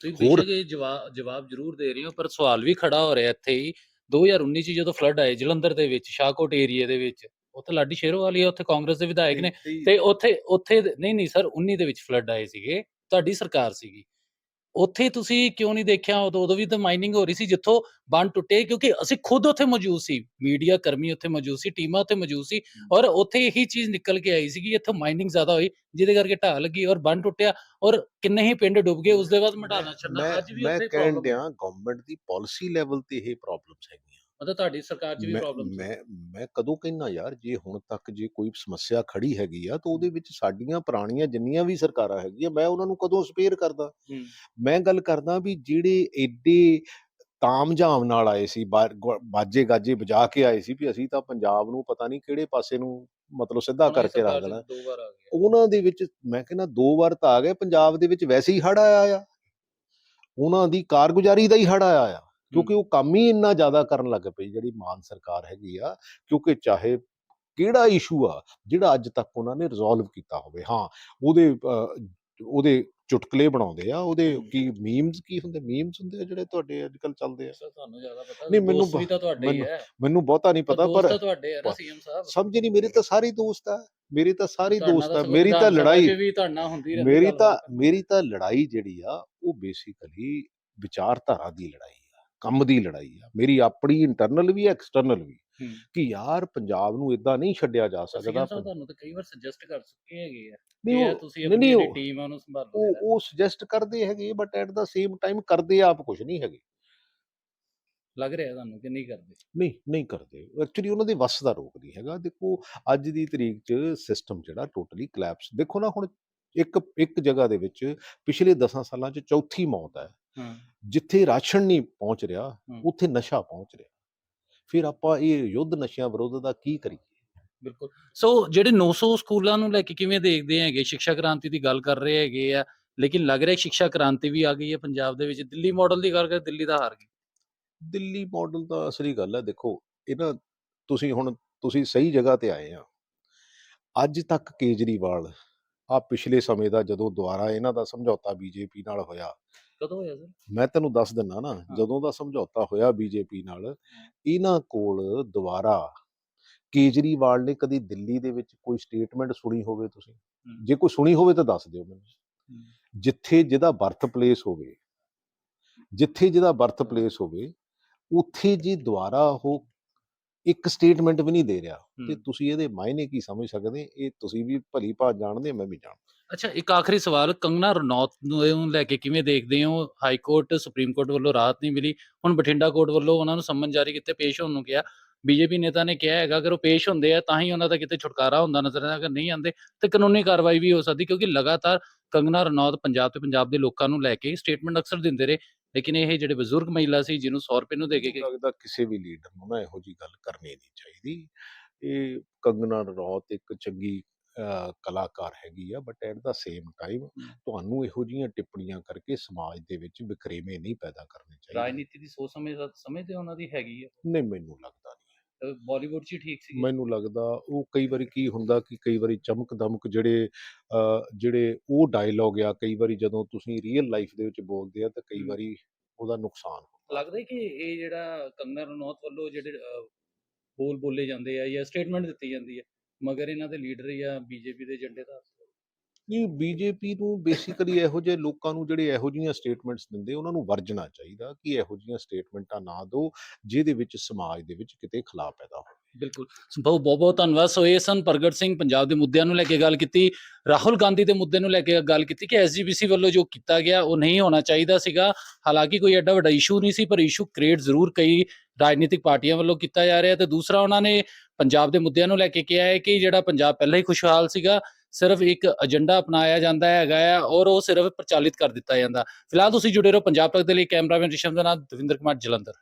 ਤੁਸੀਂ ਇਹ ਜਵਾਬ ਜਵਾਬ ਜ਼ਰੂਰ ਦੇ ਰਹੇ ਹੋ ਪਰ ਸਵਾਲ ਵੀ ਖੜਾ ਹੋ ਰਿਹਾ ਇੱਥੇ ਹੀ 2019 ਚ ਜਦੋਂ ਫਲੱਡ ਆਏ ਜਲੰਧਰ ਦੇ ਵਿੱਚ ਸ਼ਾਹਕੋਟ ਏਰੀਆ ਦੇ ਵਿੱਚ ਉੱਥੇ ਲਾਡੀ ਸ਼ੇਰੋਵਾਲੀ ਆ ਉੱਥੇ ਕਾਂਗਰਸ ਦੇ ਵਿਧਾਇਕ ਨੇ। ਤੇ ਉੱਥੇ ਉੱਥੇ ਨਹੀਂ ਨਹੀਂ ਸਰ 19 ਦੇ ਵਿੱਚ ਫਲੱਡ ਆਏ ਸੀਗੇ ਤੁਹਾਡੀ ਸਰਕਾਰ ਸੀਗੀ। ਉੱਥੇ ਤੁਸੀਂ ਕਿਉਂ ਨਹੀਂ ਦੇਖਿਆ? ਉਦੋਂ ਉਦੋਂ ਵੀ ਤਾਂ ਮਾਈਨਿੰਗ ਹੋ ਰਹੀ ਸੀ ਜਿੱਥੋਂ ਬੰਨ ਟੁੱਟੇ ਕਿਉਂਕਿ ਅਸੀਂ ਖੁਦ ਉੱਥੇ ਮੌਜੂਦ ਸੀ। ਮੀਡੀਆ ਕਰਮੀ ਉੱਥੇ ਮੌਜੂਦ ਸੀ ਟੀਮਾਂ ਉੱਥੇ ਮੌਜੂਦ ਸੀ ਔਰ ਉੱਥੇ ਇਹੀ ਚੀਜ਼ ਨਿਕਲ ਕੇ ਆਈ ਸੀਗੀ ਇੱਥੇ ਮਾਈਨਿੰਗ ਜ਼ਿਆਦਾ ਹੋਈ ਜਿਹਦੇ ਕਰਕੇ ਢਾਹ ਲੱਗੀ ਔਰ ਬੰਨ ਟੁੱਟਿਆ ਔਰ ਕਿੰਨੇ ਹੀ ਪਿੰਡ ਡੁੱਬ ਗਏ ਉਸ ਦੇ ਬਾਅਦ ਮਟਾਣਾ ਛੱਡਣਾ। ਮੈਂ ਅੱਜ ਵੀ ਮੈਂ ਉੱਥੇ ਕਹਿਣ problem ਦਿਆਂ ਗਵਰਨਮੈਂਟ ਦੀ ਪਾਲਿਸੀ ਲੈਵਲ ਤੇ ਇਹ ਪ੍ਰੋਬਲਮਸ ਹੈਗੀਆਂ। ਮਤਲਬ ਤੁਹਾਡੀ ਸਰਕਾਰ 'ਚ ਵੀ ਮੈਂ ਪ੍ਰੋਬਲਮ ਮੈਂ ਮੈਂ ਕਦੋਂ ਕਹਿਣਾ ਯਾਰ ਜੇ ਹੁਣ ਤੱਕ ਜੇ ਕੋਈ ਸਮੱਸਿਆ ਖੜੀ ਹੈਗੀ ਆ ਤਾਂ ਉਹਦੇ ਵਿੱਚ ਸਾਡੀਆਂ ਪੁਰਾਣੀਆਂ ਜਿੰਨੀਆਂ ਵੀ ਸਰਕਾਰਾਂ ਹੈਗੀਆਂ ਮੈਂ ਉਹਨਾਂ ਨੂੰ ਕਦੋਂ ਸਪੇਅਰ ਕਰਦਾ? ਹੂੰ। ਮੈਂ ਗੱਲ ਕਰਦਾ ਵੀ ਜਿਹੜੇ ਏਡੇ ਤਾਮਝਾਮ ਨਾਲ ਆਏ ਸੀ ਗੁਆ- ਬਾਜੇ ਗਾਜੇ ਵਜਾ ਕੇ ਆਏ ਸੀ ਵੀ ਅਸੀਂ ਤਾਂ ਪੰਜਾਬ ਨੂੰ ਪਤਾ ਨਹੀਂ ਕਿਹੜੇ ਪਾਸੇ ਨੂੰ ਮਤਲਬ ਸਿੱਧਾ ਉਹਨਾਂ ਦੀ ਕਰਕੇ ਰੱਖ 'ਚ ਦੇਣਾ। ਦੋ ਵਾਰ ਆ ਗਿਆ ਉਹਨਾਂ ਦੇ ਵਿੱਚ ਮੈਂ ਕਹਿੰਦਾ ਦੋ ਵਾਰ ਤਾਂ ਆ ਗਏ ਪੰਜਾਬ ਦੇ ਵਿੱਚ ਵੈਸੇ ਹੀ ਹੜ ਆਇਆ ਆ। ਉਹਨਾਂ ਦੀ ਕਾਰਗੁਜ਼ਾਰੀ ਦਾ ਹੀ ਹੜ ਆਇਆ ਆ। ਕਿਉਂਕਿ ਉਹ ਕੰਮ ਹੀ ਇੰਨਾ ਜ਼ਿਆਦਾ ਕਰਨ ਲੱਗ ਪਈ ਜਿਹੜੀ ਮਾਨ ਸਰਕਾਰ ਹੈਗੀ ਆ ਕਿਉਂਕਿ ਚਾਹੇ ਕਿਹੜਾ ਇਸ਼ੂ ਆ ਜਿਹੜਾ ਅੱਜ ਤੱਕ ਉਹਨਾਂ ਨੇ ਰਿਜ਼ੋਲਵ ਕੀਤਾ ਹੋਵੇ ਹਾਂ ਉਹਦੇ ਉਹਦੇ ਚੁਟਕਲੇ ਬਣਾਉਂਦੇ ਆ ਉਹਦੇ। ਕੀ ਮੀਮਸ ਕੀ ਹੁੰਦੇ ਮੀਮਸ ਹੁੰਦੇ ਆ ਜਿਹੜੇ ਤੁਹਾਡੇ ਅੱਜ ਕੱਲ ਚੱਲਦੇ ਆ ਸਰ ਤੁਹਾਨੂੰ ਜ਼ਿਆਦਾ ਪਤਾ ਨਹੀਂ, ਮੈਨੂੰ ਵੀ ਤਾਂ ਤੁਹਾਡੇ ਹੀ ਮੈਨੂੰ- ਹੈ ਮੈਨੂੰ ਬਹੁਤਾ ਨਹੀਂ ਪਤਾ ਪਰ ਤਾਂ ਤੁਹਾਡੇ ਆ ਨਾ ਪਰ- ਸੀਐਮ ਸਾਹਿਬ ਸਮਝ ਨਹੀਂ ਮੇਰੇ ਤਾਂ ਸਾਰੇ ਦੋਸਤ ਆ ਮੇਰੇ ਤਾਂ ਸਾਰੇ ਦੋਸਤ ਆ ਮੇਰੀ ਤਾਂ ਲੜਾਈ ਵੀ ਤੁਹਾਡੇ ਨਾਲ ਹੁੰਦੀ ਰਹਿੰਦੀ ਮੇਰੀ ਤਾਂ। ਮੇਰੀ ਤਾਂ ਲੜਾਈ ਜਿਹੜੀ ਆ ਉਹ ਬੇਸਿਕਲੀ ਵਿਚਾਰਧਾਰਾ ਦੀ ਲੜਾਈ ਕੰਮ ਦੀ ਲੜਾਈ ਆ ਮੇਰੀ ਆਪਣੀ ਇੰਟਰਨਲ ਵੀ ਐਕਸਟਰਨਲ ਵੀ। ਕਿ ਯਾਰ ਪੰਜਾਬ ਨੂੰ ਇਦਾਂ ਨਹੀਂ ਛੱਡਿਆ ਜਾ ਸਕਦਾ ਤੁਹਾਨੂੰ ਤਾਂ ਕਈ ਵਾਰ ਸੁਜੈਸਟ ਕਰ ਚੁੱਕੇ ਹੈਗੇ ਆ। ਨਹੀਂ ਤੁਸੀਂ ਆਪਣੀ ਟੀਮ ਉਹਨੂੰ ਸੰਭਾਲੋ ਉਹ। ਉਹ ਸੁਜੈਸਟ ਕਰਦੇ ਹੈਗੇ but at the same time ਕਰਦੇ ਆਪ ਕੁਝ ਨਹੀਂ ਹੈਗੇ। ਲੱਗ ਰਿਹਾ ਤੁਹਾਨੂੰ ਕਿ ਨਹੀਂ ਕਰਦੇ? ਨਹੀਂ ਨਹੀਂ ਕਰਦੇ। ਐਕਚੁਅਲੀ ਉਹਨਾਂ ਦੇ ਵੱਸ ਦਾ ਰੋਕ ਨਹੀਂ ਹੈਗਾ। ਦੇਖੋ ਅੱਜ ਦੀ ਤਰੀਕ 'ਚ ਸਿਸਟਮ ਜਿਹੜਾ ਟੋਟਲੀ ਕਲੈਪਸ ਦੇਖੋ ਨਾ ਹੁਣ ਇੱਕ ਇੱਕ ਜਗ੍ਹਾ ਦੇ ਵਿੱਚ ਪਿਛਲੇ 10 ਸਾਲਾਂ 'ਚ ਚੌਥੀ ਮੌਤ ਹੈ। ਜਿੱਥੇ ਰਾਸ਼ਨ ਨਹੀਂ ਪਹੁੰਚ ਰਿਹਾ। ਉੱਥੇ ਨਸ਼ਾ ਪਹੁੰਚ ਰਿਹਾ। ਫਿਰ ਆਪਾਂ ਇਹ ਯੁੱਧ ਨਸ਼ਿਆਂ ਵਿਰੁੱਧ ਦਾ ਕੀ ਕਰੀਏ? ਬਿਲਕੁਲ। ਸੋ ਜਿਹੜੇ 900 ਸਕੂਲਾਂ ਨੂੰ ਲੈ ਕੇ ਕਿਵੇਂ ਦੇਖਦੇ ਹੈਗੇ? ਸਿੱਖਿਆ ਕ੍ਰਾਂਤੀ ਦੀ ਗੱਲ ਕਰ ਰਹੇ ਹੈਗੇ ਆ ਲੇਕਿਨ ਲੱਗ ਰਿਹਾ ਸਿੱਖਿਆ ਕ੍ਰਾਂਤੀ ਵੀ ਆ ਗਈ ਹੈ ਪੰਜਾਬ ਦੇ ਵਿੱਚ। ਦਿੱਲੀ ਮਾਡਲ ਦੀ ਗੱਲ ਕਰ ਦਿੱਲੀ ਦਾ ਹਾਰ ਗਈ ਦਿੱਲੀ ਮਾਡਲ ਤਾਂ ਅਸਲੀ ਗੱਲ ਹੈ ਦੇਖੋ ਇਹ ਨਾ ਤੁਸੀਂ ਹੁਣ ਤੁਸੀਂ ਸਹੀ ਜਗ੍ਹਾ ਤੇ ਆਏ ਆ। ਅੱਜ ਤੱਕ ਕੇਜਰੀਵਾਲ ਆ ਪਿਛਲੇ ਸਮੇਂ ਦਾ ਜਦੋਂ ਦੁਬਾਰਾ ਇਹਨਾਂ ਦਾ ਸਮਝੌਤਾ ਬੀਜੇਪੀ ਨਾਲ ਹੋਇਆ। ਕਦੋਂ ਹੋਇਆ ਸਰ? ਮੈਂ ਤੈਨੂੰ ਦੱਸ ਦਿੰਨਾ ਨਾ ਜਦੋਂ ਦਾ ਸਮਝੌਤਾ ਹੋਇਆ ਬੀਜੇਪੀ ਨਾਲ ਇਹਨਾਂ ਕੋਲ ਦੁਬਾਰਾ ਕੇਜਰੀਵਾਲ ਨੇ ਕਦੀ ਦਿੱਲੀ ਦੇ ਵਿੱਚ ਕੋਈ ਸਟੇਟਮੈਂਟ ਸੁਣੀ ਹੋਵੇ ਤੁਸੀਂ। ਜੇ ਕੋਈ ਸੁਣੀ ਹੋਵੇ ਤਾਂ ਦੱਸ ਦਿਓ ਮੈਨੂੰ। ਜਿੱਥੇ ਜਿਹਦਾ ਬਰਥ ਪਲੇਸ ਹੋਵੇ ਜਿੱਥੇ ਜਿਹਦਾ ਬਰਥ ਪਲੇਸ ਹੋਵੇ ਉੱਥੇ ਜੀ ਦੁਬਾਰਾ ਉਹ ਇੱਕ ਸਟੇਟਮੈਂਟ ਵੀ ਨਹੀਂ ਦੇ ਰਿਹਾ ਤੇ। ਤੁਸੀਂ ਇਹਦੇ ਮਾਇਨੇ ਕੀ ਸਮਝ ਸਕਦੇ? ਇਹ ਤੁਸੀਂ ਵੀ ਭਲੀ ਭਾਤ ਜਾਣਦੇ ਮੈਂ ਵੀ ਜਾਣ ਅੱਛਾ ਇੱਕ ਆਖਰੀ ਸਵਾਲ ਕੰਗਨਾ ਰਣੌਤ ਨੂੰ ਲੈ ਕੇ ਕਿਵੇਂ ਦੇਖਦੇ ਹੋ? ਹਾਈ ਕੋਰਟ ਸੁਪਰੀਮ ਕੋਰਟ ਵੱਲੋਂ ਰਾਹਤ ਨਹੀਂ ਮਿਲੀ। ਹੁਣ ਬਠਿੰਡਾ ਕੋਰਟ ਵੱਲੋਂ ਉਹਨਾਂ ਨੂੰ ਸੰਮਨ ਜਾਰੀ ਕੀਤੇ ਪੇਸ਼ ਹੋਣ ਨੂੰ ਕਿਹਾ। ਬੀਜੇਪੀ ਨੇਤਾ ਨੇ ਕਿਹਾ ਹੈਗਾ ਅਗਰ ਉਹ ਪੇਸ਼ ਹੁੰਦੇ ਆ ਤਾਂ ਹੀ ਉਹਨਾਂ ਦਾ ਕਿਤੇ ਛੁਟਕਾਰਾ ਹੁੰਦਾ ਨਜ਼ਰ ਆਉਂਦਾ ਅਗਰ ਨਹੀਂ ਆਉਂਦੇ ਤੇ ਕਾਨੂੰਨੀ ਕਾਰਵਾਈ ਵੀ ਹੋ ਸਕਦੀ ਕਿਉਂਕਿ ਲਗਾਤਾਰ ਕੰਗਨਾ ਰਣੌਤ ਪੰਜਾਬ ਤੇ ਪੰਜਾਬ ਦੇ ਲੋਕਾਂ ਨੂੰ ਲੈ ਕੇ ਸਟੇਟਮੈਂਟ ਅਕਸਰ ਦਿੰਦੇ ਰਹੇ ਲੇਕਿਨ ਇਹ ਜਿਹੜੇ ਬਜ਼ੁਰਗ ਮਹਿਲਾ ਸੀ ਜਿਹਨੂੰ 100 ਰੁਪਏ ਨੂੰ ਦੇ ਕੇ ਲੱਗਦਾ ਕਿਸੇ ਵੀ ਲੀਡਰ ਨੂੰ ਨਾ ਇਹੋ ਜੀ ਗੱਲ ਕਰਨੀ ਨਹੀਂ ਚਾਹੀਦੀ। ਇਹ ਕੰਗਨਾ ਰਣੌਤ ਇੱਕ ਚੰਗੀ ਕਲਾਕਾਰ ਹੈਗੀ ਆ but at the same time ਤੁਹਾਨੂੰ ਇਹੋ ਜੀਆਂ ਟਿੱਪਣੀਆਂ ਕਰਕੇ ਸਮਾਜ ਦੇ ਵਿੱਚ ਵਿਕਰੇਵੇਂ ਨਹੀਂ ਪੈਦਾ ਕਰਨੇ ਚਾਹੀਦੇ। ਰਾਜਨੀਤੀ ਦੀ ਸੋਚ ਸਮਝ ਸਮਝਦੇ ਉਹਨਾਂ ਦੀ ਹੈਗੀ ਹੈ ਨਹੀਂ ਮੈਨੂੰ ਲੱਗਦਾ ਬਾਲੀਵੁੱਡ 'ਚ ਹੀ ਠੀਕ ਸੀ ਮੈਨੂੰ ਲੱਗਦਾ ਉਹ ਕਈ ਵਾਰੀ ਕੀ ਹੁੰਦਾ ਕਿ ਕਈ ਵਾਰੀ ਚਮਕ ਦਮਕ ਜਿਹੜੇ ਜਿਹੜੇ ਉਹ ਡਾਇਲੌਗ ਆ ਕਈ ਵਾਰੀ ਜਦੋਂ ਤੁਸੀਂ ਰੀਅਲ ਲਾਈਫ ਦੇ ਵਿੱਚ ਬੋਲਦੇ ਆ ਤਾਂ ਕਈ। ਵਾਰੀ ਉਹਦਾ ਨੁਕਸਾਨ ਲੱਗਦਾ ਕਿ ਇਹ ਜਿਹੜਾ ਕੰਗਨਾ ਰਣੌਤ ਵੱਲੋਂ ਜਿਹੜੇ ਬੋਲ ਬੋਲੇ ਜਾਂਦੇ ਆ ਜਾਂ ਸਟੇਟਮੈਂਟ ਦਿੱਤੀ ਜਾਂਦੀ ਹੈ ਮਗਰ ਇਹਨਾਂ ਦੇ ਲੀਡਰ ਜਾਂ ਬੀਜੇਪੀ ਦੇ ਏਜੰਡੇ ਦਾ? ਨਹੀਂ ਬੀਜੇਪੀ ਨੂੰ ਬੇਸਿਕਲੀ ਇਹੋ ਜਿਹੇ ਲੋਕਾਂ ਨੂੰ ਜਿਹੜੇ ਇਹੋ ਜਿਹੀਆਂ ਸਟੇਟਮੈਂਟਸ ਦਿੰਦੇ, ਉਹਨਾਂ ਨੂੰ ਵਰਜਣਾ ਚਾਹੀਦਾ ਕਿ ਇਹੋ ਜਿਹੀਆਂ ਸਟੇਟਮੈਂਟਾਂ ਨਾ ਦਿਓ, ਜਿਹਦੇ ਵਿੱਚ ਸਮਾਜ ਦੇ ਵਿੱਚ ਕਿਤੇ ਖਲਾ ਪੈਦਾ ਹੋਵੇ। ਬਿਲਕੁਲ। ਬਹੁਤ ਬਹੁਤ ਬਹੁਤ ਧੰਨਵਾਦ। ਸੋ ਇਹ ਸਨ ਪ੍ਰਗਟ ਸਿੰਘ ਪੰਜਾਬ ਦੇ ਮੁੱਦਿਆਂ ਨੂੰ ਲੈ ਕੇ ਗੱਲ ਕੀਤੀ, ਰਾਹੁਲ ਗਾਂਧੀ ਦੇ ਮੁੱਦੇ ਨੂੰ ਲੈ ਕੇ ਗੱਲ ਕੀਤੀ ਕਿ ਐਸਜੀਪੀਸੀ ਵੱਲੋਂ ਜੋ ਕੀਤਾ ਗਿਆ, ਉਹ ਨਹੀਂ ਹੋਣਾ ਚਾਹੀਦਾ ਸੀਗਾ। ਹਾਲਾਂਕਿ ਕੋਈ ਐਡਾ ਵੱਡਾ ਇਸ਼ੂ ਨਹੀਂ ਸੀ, ਪਰ ਇਸ਼ੂ ਕ੍ਰੀਏਟ ਜ਼ਰੂਰ ਕਈ ਰਾਜਨੀਤਿਕ ਪਾਰਟੀਆਂ ਵੱਲੋਂ ਕੀਤਾ ਜਾ ਰਿਹਾ। ਤੇ ਦੂਸਰਾ, ਉਹਨਾਂ ਨੇ ਪੰਜਾਬ ਦੇ ਮੁੱਦਿਆਂ ਨੂੰ ਲੈ ਕੇ ਕਿਹਾ ਹੈ ਕਿ ਜਿਹੜਾ ਪੰਜਾਬ ਪਹਿਲਾਂ ਹੀ ਖੁਸ਼ਹਾਲ ਸੀਗਾ ਸਿਰਫ ਇੱਕ ਏਜੰਡਾ ਅਪਣਾਇਆ ਜਾਂਦਾ ਹੈਗਾ ਆ, ਔਰ ਉਹ ਸਿਰਫ ਪ੍ਰਚਾਲਿਤ ਕਰ ਦਿੱਤਾ ਜਾਂਦਾ। ਫਿਲਹਾਲ ਤੁਸੀਂ ਜੁੜੇ ਰਹੋ ਪੰਜਾਬ ਤੱਕ ਦੇ ਲਈ, ਕੈਮਰਾਮੈਨ ਰਿਸ਼ਮ ਦੇ ਨਾਲ ਦਵਿੰਦਰ ਕੁਮਾਰ ਜਲੰਧਰ।